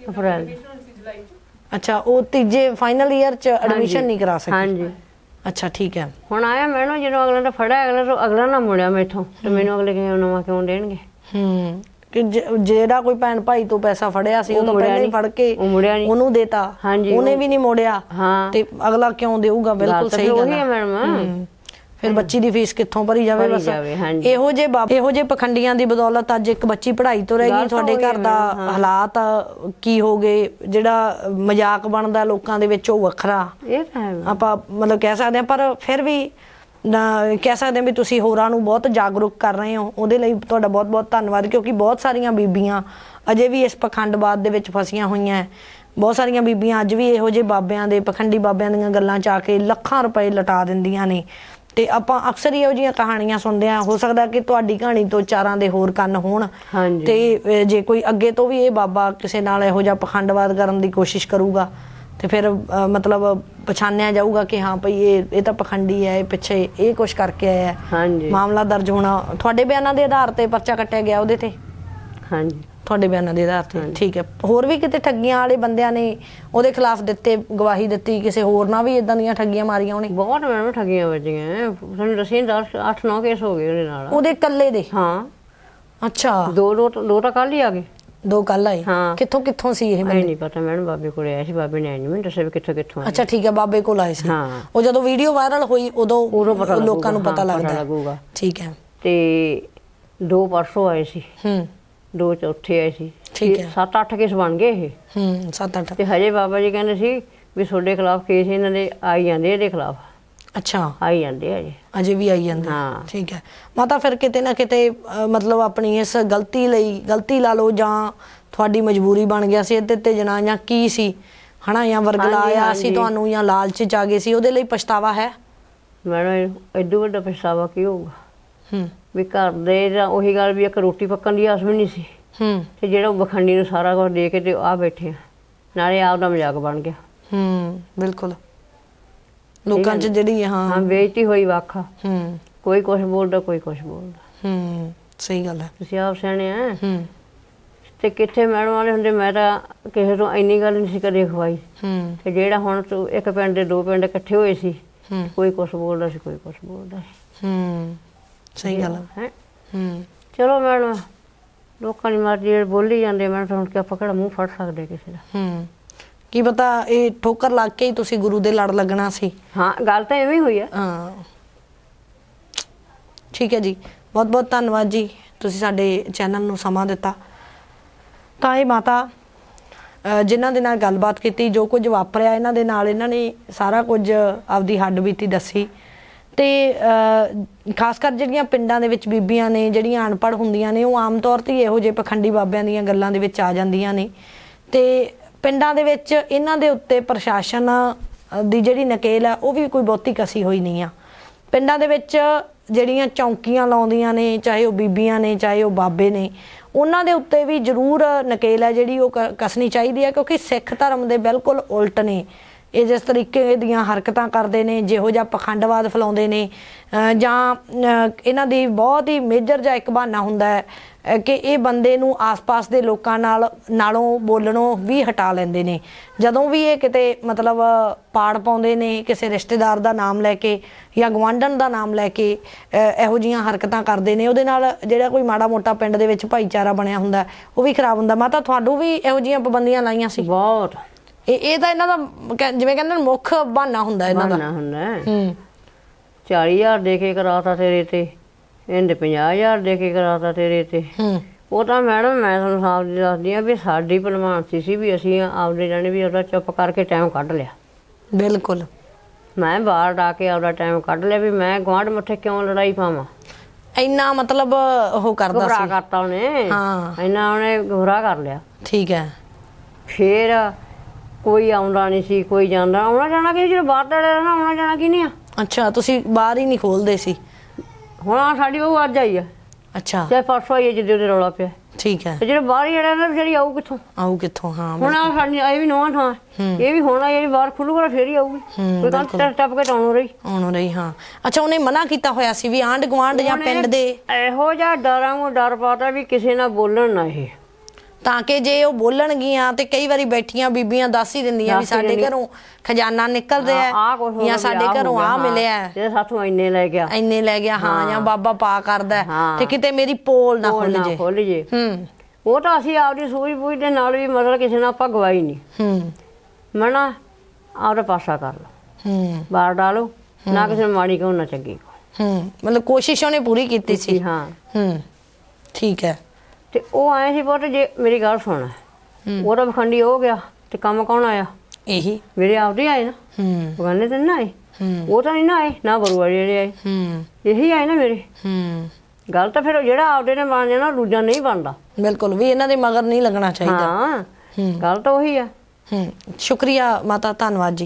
ਅਪ੍ਰੈਲ। ਦੇ। ਅੱਛਾ ਉਹ ਤੀਜੇ ਫਾਈਨਲ ਈਅਰ ਚ ਐਡਮਿਸ਼ਨ ਹਾਂਜੀ। ਨਹੀਂ ਕਰਾ ਸਕੀ। ਹਾਂਜੀ। ਅੱਛਾ ਠੀਕ ਹੈ। ਹੁਣ ਆਇਆ ਮੈਡਮ ਜਦੋਂ ਅਗਲਾ ਤਾਂ ਫੜਿਆ ਅਗਲਾ ਤੋਂ ਅਗਲਾ ਨਾ ਮੁੜਿਆ ਮੈਥੋਂ। ਤੇ ਮੈਨੂੰ ਅਗਲੇ ਕਿਉਂ ਨਵਾਂ ਕਿਉਂ ਦੇਣਗੇ? ਹੂੰ। ਕਿ ਜ- ਜਿਹੜਾ ਕੋਈ ਭੈਣ ਭਾਈ ਤੋਂ ਪੈਸਾ ਫੜਿਆ ਸੀ ਉਹ ਉਹ ਤਾਂ ਮੁੜਿਆ ਪਹਿਲਾਂ ਹੀ ਨਹੀਂ। ਫੜ ਕੇ ਉਹ ਮੁੜਿਆ ਨਹੀਂ। ਉਹਨੂੰ ਦੇਤਾ। ਹਾਂਜੀ, ਉਹਨੇ ਉਹ- ਵੀ ਨਹੀਂ ਮੋੜਿਆ। ਹਾਂ। ਤੇ ਅਗਲਾ ਕਿਉਂ ਦੇਊਗਾ? ਬਿਲਕੁਲ ਗੱਲ ਤਾਂ ਸਹੀ ਫਿਰ ਗੱਲ ਉਹੀ ਹੈ ਹੈ ਮੈਡਮ ਹੂੰ। ਫਿਰ ਬੱਚੀ ਦੀ ਫੀਸ ਕਿੱਥੋਂ ਭਰੀ ਜਾਵੇ ਭਰੀ ਬਸ ਜਾਵੇ, ਹਾਂਜੀ। ਇਹੋ ਜੇ ਇਹੋ ਜੇ ਪਖੰਡੀਆਂ ਦੀ ਬਦੌਲਤ ਅੱਜ ਇੱਕ ਬੱਚੀ ਪੜ੍ਹਾਈ ਤੋਂ ਰਹਿ ਗਈ ਤੁਹਾਡੇ ਘਰ ਦਾ ਹਾਂ। ਹਾਲਾਤ ਕੀ ਹੋ ਗਏ ਜਿਹੜਾ ਮਜ਼ਾਕ ਬਣਦਾ ਲੋਕਾਂ ਦੇ ਵਿੱਚ ਉਹ ਵੱਖਰਾ ਇਹ ਤਾਂ ਹੈ ਮੈਡਮ। ਆਪਾਂ ਮਤਲਬ ਕਹਿ ਸਕਦੇ ਹਾਂ ਪਰ ਫਿਰ ਵੀ ਨਾ- ਕਹਿ ਸਕਦੇ ਹਾਂ ਵੀ ਤੁਸੀਂ ਹੋਰਾਂ ਨੂੰ ਬਹੁਤ ਜਾਗਰੂਕ ਕਰ ਰਹੇ ਹੋ ਉਹਦੇ ਲਈ ਤੁਹਾਡਾ ਬਹੁਤ-ਬਹੁਤ ਧੰਨਵਾਦ ਕਿਉਂਕਿ ਬਹੁਤ ਸਾਰੀਆਂ ਬੀਬੀਆਂ ਅਜੇ ਵੀ ਇਸ ਪਖੰਡਵਾਦ ਦੇ ਵਿੱਚ ਫਸੀਆਂ ਹੋਈਆਂ ਹੈ। ਬਹੁਤ ਸਾਰੀਆਂ ਬੀਬੀਆਂ ਅੱਜ ਵੀ ਇਹੋ ਜਿਹੇ ਬਾਬਿਆਂ ਦੇ ਪਖੰਡੀ ਬਾਬਿਆਂ ਦੀਆਂ ਗੱਲਾਂ ਚ ਆ ਕੇ ਲੱਖਾਂ ਰੁਪਏ ਲਟਾ ਦਿੰਦੀਆਂ ਨੇ ਤੇ ਆਪਾਂ ਅਕਸਰ ਹੀ ਇਹੋ ਜਿਹੀਆਂ ਕਹਾਣੀਆਂ ਸੁਣਦੇ ਆ ਹੋ ਸਕਦਾ ਕਿ ਤੁਹਾਡੀ ਕਹਾਣੀ ਤੋਂ ਚਾਰਾਂ ਦੇ ਹੋਰ ਕੰਨ ਹੋਣ। ਹਾਂਜੀ। ਤੇ ਜੇ ਕੋਈ ਅੱਗੇ ਤੋਂ ਵੀ ਇਹ ਬਾਬਾ ਕਿਸੇ ਨਾਲ ਇਹੋ ਜਿਹਾ ਪਖੰਡਵਾਦ ਕਰਨ ਦੀ ਕੋਸ਼ਿਸ਼ ਕਰੂਗਾ ਤੇ ਫਿਰ ਮਤਲਬ ਪਛਾਣਿਆ ਜਾਊਗਾ ਕਿ ਹਾਂ ਭਈ ਇਹ ਇਹ ਤਾਂ ਪਖੰਡੀ ਹੈ ਇਹ ਪਿੱਛੇ ਇਹ ਕੁਛ ਕਰਕੇ ਆਇਆ ਹੈ। ਹਾਂਜੀ। ਮਾਮਲਾ ਦਰਜ ਹੋਣਾ ਤੁਹਾਡੇ ਬਿਆਨਾਂ ਦੇ ਆਧਾਰ ਤੇ ਪਰਚਾ ਕੱਟਿਆ ਗਿਆ ਉਹਦੇ ਤੇ? ਹਾਂਜੀ। ਤੁਹਾਡੇ ਬਿਆਨਾਂ ਦੇ ਆਧਾਰ ਤੇ। ਠੀਕ ਹੈ। ਹੋਰ ਵੀ ਕਿਤੇ ਠੱਗੀਆਂ ਵਾਲੇ ਬੰਦਿਆਂ ਨੇ ਉਹਦੇ ਖਿਲਾਫ ਦਿੱਤੇ ਗਵਾਹੀ ਦਿੱਤੀ ਕਿਸੇ ਹੋਰ ਨਾਲ ਵੀ ਇਦਾਂ ਦੀਆਂ ਠੱਗੀਆਂ ਮਾਰੀਆਂ ਉਹਨੇ? ਬਹੁਤ ਮੈਡਮ ਠੱਗੀਆਂ ਵੱਜੀਆਂ। ਸਾਨੂੰ ਦੱਸੀ 10 8 9 ਕੇਸ ਹੋ ਗਏ ਉਹਦੇ ਨਾਲ। ਉਹਦੇ ਇਕੱਲੇ ਦੇ? ਹਾਂ। ਅੱਛਾ। ਦੋ ਦੋ ਦੋ ਤਾਂ ਕੱਲ ਹੀ ਆ ਗਏ। ਦੋ ਕੱਲ ਆਏ। ਕਿੱਥੋਂ ਕਿੱਥੋਂ ਸੀ ਇਹ ਬੰਦੇ? ਨਹੀਂ ਪਤਾ ਮੈਡਮ ਬਾਬੇ ਕੋਲੇ ਆਏ ਸੀ ਬਾਬੇ ਨੇ ਨਹੀਂ ਮੈਨੂੰ ਦੱਸਿਆ ਵੀ ਕਿੱਥੋਂ ਕਿੱਥੋਂ ਅੱਛਾ ਠੀਕ ਹੈ ਬਾਬੇ ਕੋਲ ਆਏ ਸੀ। ਉਹ ਜਦੋਂ ਵੀਡੀਓ ਵਾਇਰਲ ਹੋਈ ਉਦੋਂ ਲੋਕਾਂ ਨੂੰ ਪਤਾ ਲੱਗਦਾ। ਠੀਕ ਹੈ। ਤੇ ਦੋ ਪਰਸੋਂ ਆਏ ਸੀ। ਹੂੰ। ਦੋ ਚੌਥੇ ਆਏ ਸੀ। ਠੀਕ ਹੈ। 7-8 ਕੇਸ ਬਣ ਗਏ ਇਹ। ਹੂੰ ਸੱਤ ਅੱਠ। ਤੇ ਹਜੇ ਬਾਬਾ ਜੀ ਕਹਿੰਦੇ ਸੀ ਵੀ ਤੁਹਾਡੇ ਖਿਲਾਫ ਕੇਸ ਇਹਨਾਂ ਦੇ ਆਈ ਜਾਂਦੇ ਇਹਦੇ ਖਿਲਾਫ। ਅੱਛਾ। ਆਈ ਜਾਂਦੇ ਆ ਜੀ ਅਜੇ ਵੀ ਆਈ ਜਾਂਦੇ ਹਾਂ। ਠੀਕ ਹੈ। ਮਾਤਾ ਫਿਰ ਕਿਤੇ ਨਾ ਕਿਤੇ ਮਤਲਬ ਆਪਣੀ ਇਸ ਗਲਤੀ ਲਈ ਗਲਤੀ ਲਾ ਲਓ ਜਾਂ ਤੁਹਾਡੀ ਮਜਬੂਰੀ ਬਣ ਗਿਆ ਸੀ ਇਹਦੇ ਤੇ ਜਣਾ ਜਾਂ ਕੀ ਸੀ? ਹਨਾ ਜਾਂ ਵਰਗਲਾਇਆ ਸੀ। ਤੁਹਾਨੂੰ ਜਾਂ ਲਾਲਚ ਚ ਆ ਗਏ ਸੀ ਉਹਦੇ ਲਈ ਪਛਤਾਵਾ ਹੈ? ਮੈਡਮ ਐਡੋ ਵੱਡਾ ਪਛਤਾਵਾ ਕੀ ਹੋਊਗਾ? ਹੂੰ। ਵੀ ਘਰ ਦੇ ਜਾਂ ਉਹੀ ਗੱਲ ਵੀ ਇੱਕ ਰੋਟੀ ਪੱਕਣ ਦੀ ਆਸ ਵੀ ਨਹੀਂ ਸੀ। ਹੂੰ। ਤੇ ਜਿਹੜਾ ਬਖੰਡੀ ਨੂੰ ਸਾਰਾ ਕੁਝ ਦੇ ਕੇ ਤੇ ਆ ਬੈਠੇ ਆ। ਨਾਲੇ ਆਪ ਦਾ ਮਜ਼ਾਕ ਬਣ ਗਿਆ। ਹੂੰ ਬਿਲਕੁਲ। ਲੋਕਾਂ ਚ ਜਿਹੜੀ ਹਾਂ। ਹਾਂ ਬੇਇੱਜ਼ਤੀ ਹੋਈ ਵਾਖਾ ਹੂੰ। ਕੋਈ ਕੁਝ ਬੋਲਦਾ ਕੋਈ ਕੁਝ ਬੋਲਦਾ। ਹੂੰ ਸਹੀ ਗੱਲ ਹੈ। ਤੁਸੀਂ ਆਪ ਸਿਆਣੇ ਆ। ਹੂੰ। ਤੇ ਕਿੱਥੇ ਮੈਡਮ ਵਾਲੇ ਹੁੰਦੇ ਮੈਂ ਤਾਂ ਕਿਸੇ ਤੋਂ ਇੰਨੀ ਗੱਲ ਨਹੀਂ ਸੀ ਕਦੇ ਖਵਾਈ। ਹੂੰ। ਤੇ ਜਿਹੜਾ ਹੁਣ ਤੂੰ ਇੱਕ ਪਿੰਡ ਦੇ ਦੋ ਪਿੰਡ ਇਕੱਠੇ ਹੋਏ ਸੀ ਹੂੰ। ਕੋਈ ਕੁਝ ਬੋਲਦਾ ਸੀ ਕੋਈ ਕੁਝ ਬੋਲਦਾ ਸੀ। ਹੂੰ। ਸਹੀ ਗੱਲ ਹੈ। ਹੈਂ। ਚਲੋ ਮੈਡਮ ਲੋਕਾਂ ਦੀ ਮਰਜ਼ੀ ਹੈ, ਬੋਲੀ ਜਾਂਦੇ ਮੈਂ ਤਾਂ ਹੁਣ ਪਕੜ ਮੂੰਹ ਫੜ ਸਕਦੇ ਕਿਸੇ ਦਾ। ਹੂੰ। ਕੀ ਪਤਾ ਇਹ ਠੋਕਰ ਲੱਗ ਕੇ ਹੀ ਤੁਸੀਂ ਗੁਰੂ ਦੇ ਲੜ ਲੱਗਣਾ ਸੀ। ਹਾਂ ਗੱਲ ਤਾਂ ਐਵੇਂ ਹੋਈ ਆ। ਹਾਂ। ਠੀਕ ਹੈ ਜੀ। ਬਹੁਤ ਬਹੁਤ ਧੰਨਵਾਦ ਜੀ ਤੁਸੀਂ ਸਾਡੇ ਚੈਨਲ ਨੂੰ ਸਮਾਂ ਦਿੱਤਾ। ਤਾਂ ਇਹ ਮਾਤਾ ਜਿਨ੍ਹਾਂ ਦੇ ਨਾਲ ਗੱਲਬਾਤ ਕੀਤੀ ਜੋ ਕੁਝ ਵਾਪਰਿਆ ਇਹਨਾਂ ਦੇ ਨਾਲ ਇਹਨਾਂ ਨੇ ਸਾਰਾ ਕੁਝ ਆਪਦੀ ਹੱਡ ਬੀਤੀ ਦੱਸੀ। ਤੇ ਖਾਸ ਕਰ ਜਿਹੜੀਆਂ ਪਿੰਡਾਂ ਦੇ ਵਿੱਚ ਬੀਬੀਆਂ ਨੇ, ਜਿਹੜੀਆਂ ਅਨਪੜ੍ਹ ਹੁੰਦੀਆਂ ਨੇ, ਉਹ ਆਮ ਤੌਰ ਤੇ ਇਹੋ ਜਿਹੇ ਪਖੰਡੀ ਬਾਬਿਆਂ ਦੀਆਂ ਗੱਲਾਂ ਦੇ ਵਿੱਚ ਆ ਜਾਂਦੀਆਂ ਨੇ। ਤੇ ਪਿੰਡਾਂ ਦੇ ਵਿੱਚ ਇਹਨਾਂ ਦੇ ਉੱਤੇ ਪ੍ਰਸ਼ਾਸਨ ਦੀ ਜਿਹੜੀ ਨਕੇਲ ਆ, ਉਹ ਵੀ ਕੋਈ ਬਹੁਤੀ ਕਸੀ ਹੋਈ ਨਹੀਂ ਆ। ਪਿੰਡਾਂ ਦੇ ਵਿੱਚ ਜਿਹੜੀਆਂ ਚੌਂਕੀਆਂ ਲਾਉਂਦੀਆਂ ਨੇ, ਚਾਹੇ ਉਹ ਬੀਬੀਆਂ ਨੇ, ਚਾਹੇ ਉਹ ਬਾਬੇ ਨੇ, ਉਹਨਾਂ ਦੇ ਉੱਤੇ ਵੀ ਜ਼ਰੂਰ ਨਕੇਲ ਹੈ ਜਿਹੜੀ ਉਹ ਕ- ਕੱਸਣੀ ਚਾਹੀਦੀ ਹੈ ਕਿਉਂਕਿ ਸਿੱਖ ਧਰਮ ਦੇ ਬਿਲਕੁਲ ਉਲਟ ਨੇ। ਇਹ ਜਿਸ ਤਰੀਕੇ ਦੀਆਂ ਹਰਕਤਾਂ ਕਰਦੇ ਨੇ, ਜਿਹੋ ਜਿਹਾ ਪਖੰਡਵਾਦ ਫੈਲਾਉਂਦੇ ਨੇ ਜਾਂ ਇਹਨਾਂ ਦੀ ਬਹੁਤ ਹੀ ਮੇਜਰ ਜਾਂ ਇੱਕ ਬਹਾਨਾ ਹੁੰਦਾ ਹੈ ਕਿ ਇਹ ਬੰਦੇ ਨੂੰ ਆਸ-ਪਾਸ ਦੇ ਲੋਕਾਂ ਨਾਲ, ਨਾਲੋਂ ਬੋਲਣੋਂ ਵੀ ਹਟਾ ਲੈਂਦੇ ਨੇ। ਜਦੋਂ ਵੀ ਇਹ ਕਿਤੇ ਮਤਲਬ ਪਾੜ ਪਾਉਂਦੇ ਨੇ, ਕਿਸੇ ਰਿਸ਼ਤੇਦਾਰ ਦਾ ਨਾਮ ਲੈ ਕੇ ਜਾਂ ਗਵਾਂਢਣ ਦਾ ਨਾਮ ਲੈ ਕੇ ਇਹੋ ਜੀਆਂ ਹਰਕਤਾਂ ਕਰਦੇ ਨੇ, ਉਹਦੇ ਨਾਲ ਜਿਹੜਾ ਕੋਈ ਮਾੜਾ ਮੋਟਾ ਪਿੰਡ ਦੇ ਵਿੱਚ ਭਾਈਚਾਰਾ ਬਣਿਆ ਹੁੰਦਾ, ਉਹ ਵੀ ਖਰਾਬ ਹੁੰਦਾ। ਮਾਤਾ, ਤੁਹਾਨੂੰ ਵੀ ਇਹੋ ਜੀਆਂ ਪਾਬੰਦੀਆਂ ਲਾਈਆਂ ਸੀ? ਬਹੁਤ। ਇਹ ਇਹ ਤਾਂ ਇਹਨਾਂ ਦਾ ਕਹਿ- ਜਿਵੇਂ ਕਹਿੰਦੇ ਨੇ ਮੁੱਖ ਬਹਾਨਾ ਹੁੰਦਾ ਇਹਨਾਂ ਦਾ। ਬਹਾਨਾ ਹੁੰਦਾ ਹੈ। ਹੂੰ। 40000 ਦੇ ਕੇ ਕਰਾਤਾ ਤੇਰੇ ਤੇ ਇਹਨੇ 50000 ਦੇ ਕੇ ਕਰਾਤਾ ਤੇਰੇ ਤੇ। ਹੂੰ। ਉਹ ਤਾਂ ਮੈਡਮ ਮੈਂ ਤੁਹਾਨੂੰ ਸਾਫ਼ ਜੀ ਦੱਸਦੀ ਆ ਵੀ ਸਾਡੀ ਭਲਮਾਨਸੀ ਸੀ ਵੀ ਅਸੀਂ ਆਪਦੇ ਜਾਣੇ ਵੀ ਉਹਦਾ ਚੁੱਪ ਕਰਕੇ ਟਾਈਮ ਕੱਢ ਲਿਆ। ਬਿਲਕੁਲ। ਮੈਂ ਬਾਹਰ ਡਾ ਕੇ ਆਪਦਾ ਟਾਈਮ ਕੱਢ ਲਿਆ ਵੀ ਮੈਂ ਗਵਾਂਢ ਮੱਥੇ ਕਿਉਂ ਲੜਾਈ ਪਾਵਾਂ? ਇੰਨਾ ਮਤਲਬ ਉਹ ਕਰਦਾ ਘਬਰਾ ਸੀ। ਕਰਤਾ ਉਹਨੇ। ਹਾਂ। ਇੰਨਾ ਉਹਨੇ ਗੁਰਾ ਕਰ ਲਿਆ। ਠੀਕ ਹੈ। ਫੇਰ ਕੋਈ ਆਉਂਦਾ ਨਹੀਂ ਸੀ ਕੋਈ ਜਾਂਦਾ। ਆਉਣਾ ਜਾਣਾ ਕਿ ਜਿਹੜਾ ਬਾਹਰ ਦਾ ਰਹਿਣਾ ਆਉਣਾ ਜਾਣਾ ਕੀ ਨਹੀਂ ਆ? ਅੱਛਾ ਤੁਸੀਂ ਬਾਹਰ ਹੀ ਨਹੀਂ ਖੋਲਦੇ ਸੀ? ਹੁਣ ਆਹ ਸਾਡੀ ਉਹ ਅੱਜ ਆਈ ਆ। ਅੱਛਾ। ਚਾਹੇ ਪਰਸੋਂ ਆਈ ਆ ਉਹਦੇ ਰੌਲਾ ਪਿਆ। ਠੀਕ ਹੈ। ਤੇ ਜਿਹੜੇ ਬਾਹਰ ਹੀ ਰਹਿਣਾ ਵਿਚਾਰੀ ਆਊ ਕਿੱਥੋਂ? ਆਉ ਕਿੱਥੋਂ? ਹਾਂ ਹੁਣ ਆ ਸਾਡੀ ਇਹ ਵੀ ਨਵਾਂ ਥਾਂ। ਹੈ। ਇਹ ਵੀ ਹੁਣ ਆਈ ਬਾਹਰ ਖੁੱਲੂਗਾ ਫੇਰ ਹੀ ਆਊਗੀ। ਹੂੰ, ਕੋਈ ਕੰਮ ਟੱਪ ਟੱਪ ਕੇ ਟਾਉਣ ਰਹੀ। ਆਉਣ ਰਹੀ ਹਾਂ। ਅੱਛਾ ਉਹਨੇ ਮਨਾ ਕੀਤਾ ਹੋਇਆ ਸੀ ਵੀ ਆਂਢ ਗੁਆਂਢ ਜਾਂ ਪਿੰਡ ਦੇ? ਇਹੋ ਜਿਹਾ ਡਰਾਂ ਨੂੰ ਡਰ ਪਾਤਾ ਵੀ ਕਿਸੇ ਨਾਲ ਬੋਲਣ ਨਾ ਇਹ। ਤਾਂ ਕਿ ਜੇ ਉਹ ਬੋਲਣਗੀਆਂ ਤੇ ਕਈ ਵਾਰੀ ਬੈਠੀਆਂ ਬੀਬੀਆਂ ਦੱਸ ਹੀ ਦਿੰਦੀਆਂ ਵੀ ਸਾਡੇ। ਘਰੋਂ ਖਜ਼ਾਨਾ ਨਿਕਲ ਰਿਹਾ ਹੋ ਜਾਂ ਸਾਡੇ ਘਰੋਂ ਆ ਮਿਲਿਆ ਤੇ ਸਾਥੋਂ ਇੰਨੇ ਲੈ ਗਿਆ। ਇੰਨੇ ਲੈ ਗਿਆ ਹਾਂ ਜਾਂ ਬਾਬਾ ਪਾ ਕਰਦਾ। ਤੇ ਕਿਤੇ ਮੇਰੀ ਪੋਲ ਨਾ ਖੁੱਲ ਜੇ। ਖੋਲ ਜੇ। ਹੂੰ। ਉਹ ਤਾਂ ਅਸੀਂ ਆਪਦੀ ਸੂਝ ਬੂਝ ਦੇ ਨਾਲ ਵੀ ਮਤਲਬ ਕਿਸੇ ਨਾਲ ਆਪਾਂ ਗਵਾਈ ਨਹੀਂ ਹੂੰ ਮਨਾ ਆਪਦਾ ਪਾਸਾ ਕਰ ਲਓ ਹੂੰ। ਬਾਹਰ ਡਾਲੋ ਨਾ ਕਿਸੇ ਨੂੰ ਮਾੜੀ ਕਹੋ ਨਾ ਚੰਗੀ ਹੂੰ। ਮਤਲਬ ਕੋਸ਼ਿਸ਼ ਉਹਨੇ ਪੂਰੀ ਕੀਤੀ ਸੀ। ਹਾਂ। ਹੂੰ। ਠੀਕ ਹੈ। ਤੇ ਉਹ ਆਏ ਸੀ ਪੁੱਤ ਜੇ ਮੇਰੀ ਗੱਲ ਸੁਣ। ਉਹ ਤਾਂ ਬਖੰਡੀ ਹੋ ਗਿਆ ਤੇ ਕੰਮ ਕੌਣ ਆਇਆ? ਇਹੀ। ਮੇਰੇ ਆਪਦੇ ਆਏ ਨਾ। ਹੂੰ। ਬਗਾਨੇ ਤੇ ਨਾ ਆਏ। ਉਹ ਤਾਂ ਨਹੀਂ ਨਾ ਆਏ ਨਾ ਬਰੂਆ ਜਿਹੜੇ ਆਏ। ਹੂੰ। ਇਹੀ ਆਏ ਨਾ ਮੇਰੇ। ਹੂੰ। ਗੱਲ ਤਾਂ ਫਿਰ ਉਹ ਜਿਹੜਾ ਆਪਦੇ ਨੇ ਬਣ ਜਾਣਾ ਦੂਜਾ ਨਹੀਂ ਬਣਦਾ। ਬਿਲਕੁਲ ਵੀ ਇਹਨਾਂ ਦੇ ਮਗਰ ਨਹੀਂ ਲੱਗਣਾ ਚਾਹੀਦਾ। ਹਾਂ। ਗੱਲ ਤਾਂ ਉਹੀ ਆ। ਹੂੰ। ਸ਼ੁਕਰੀਆ ਮਾਤਾ ਧੰਨਵਾਦ ਜੀ।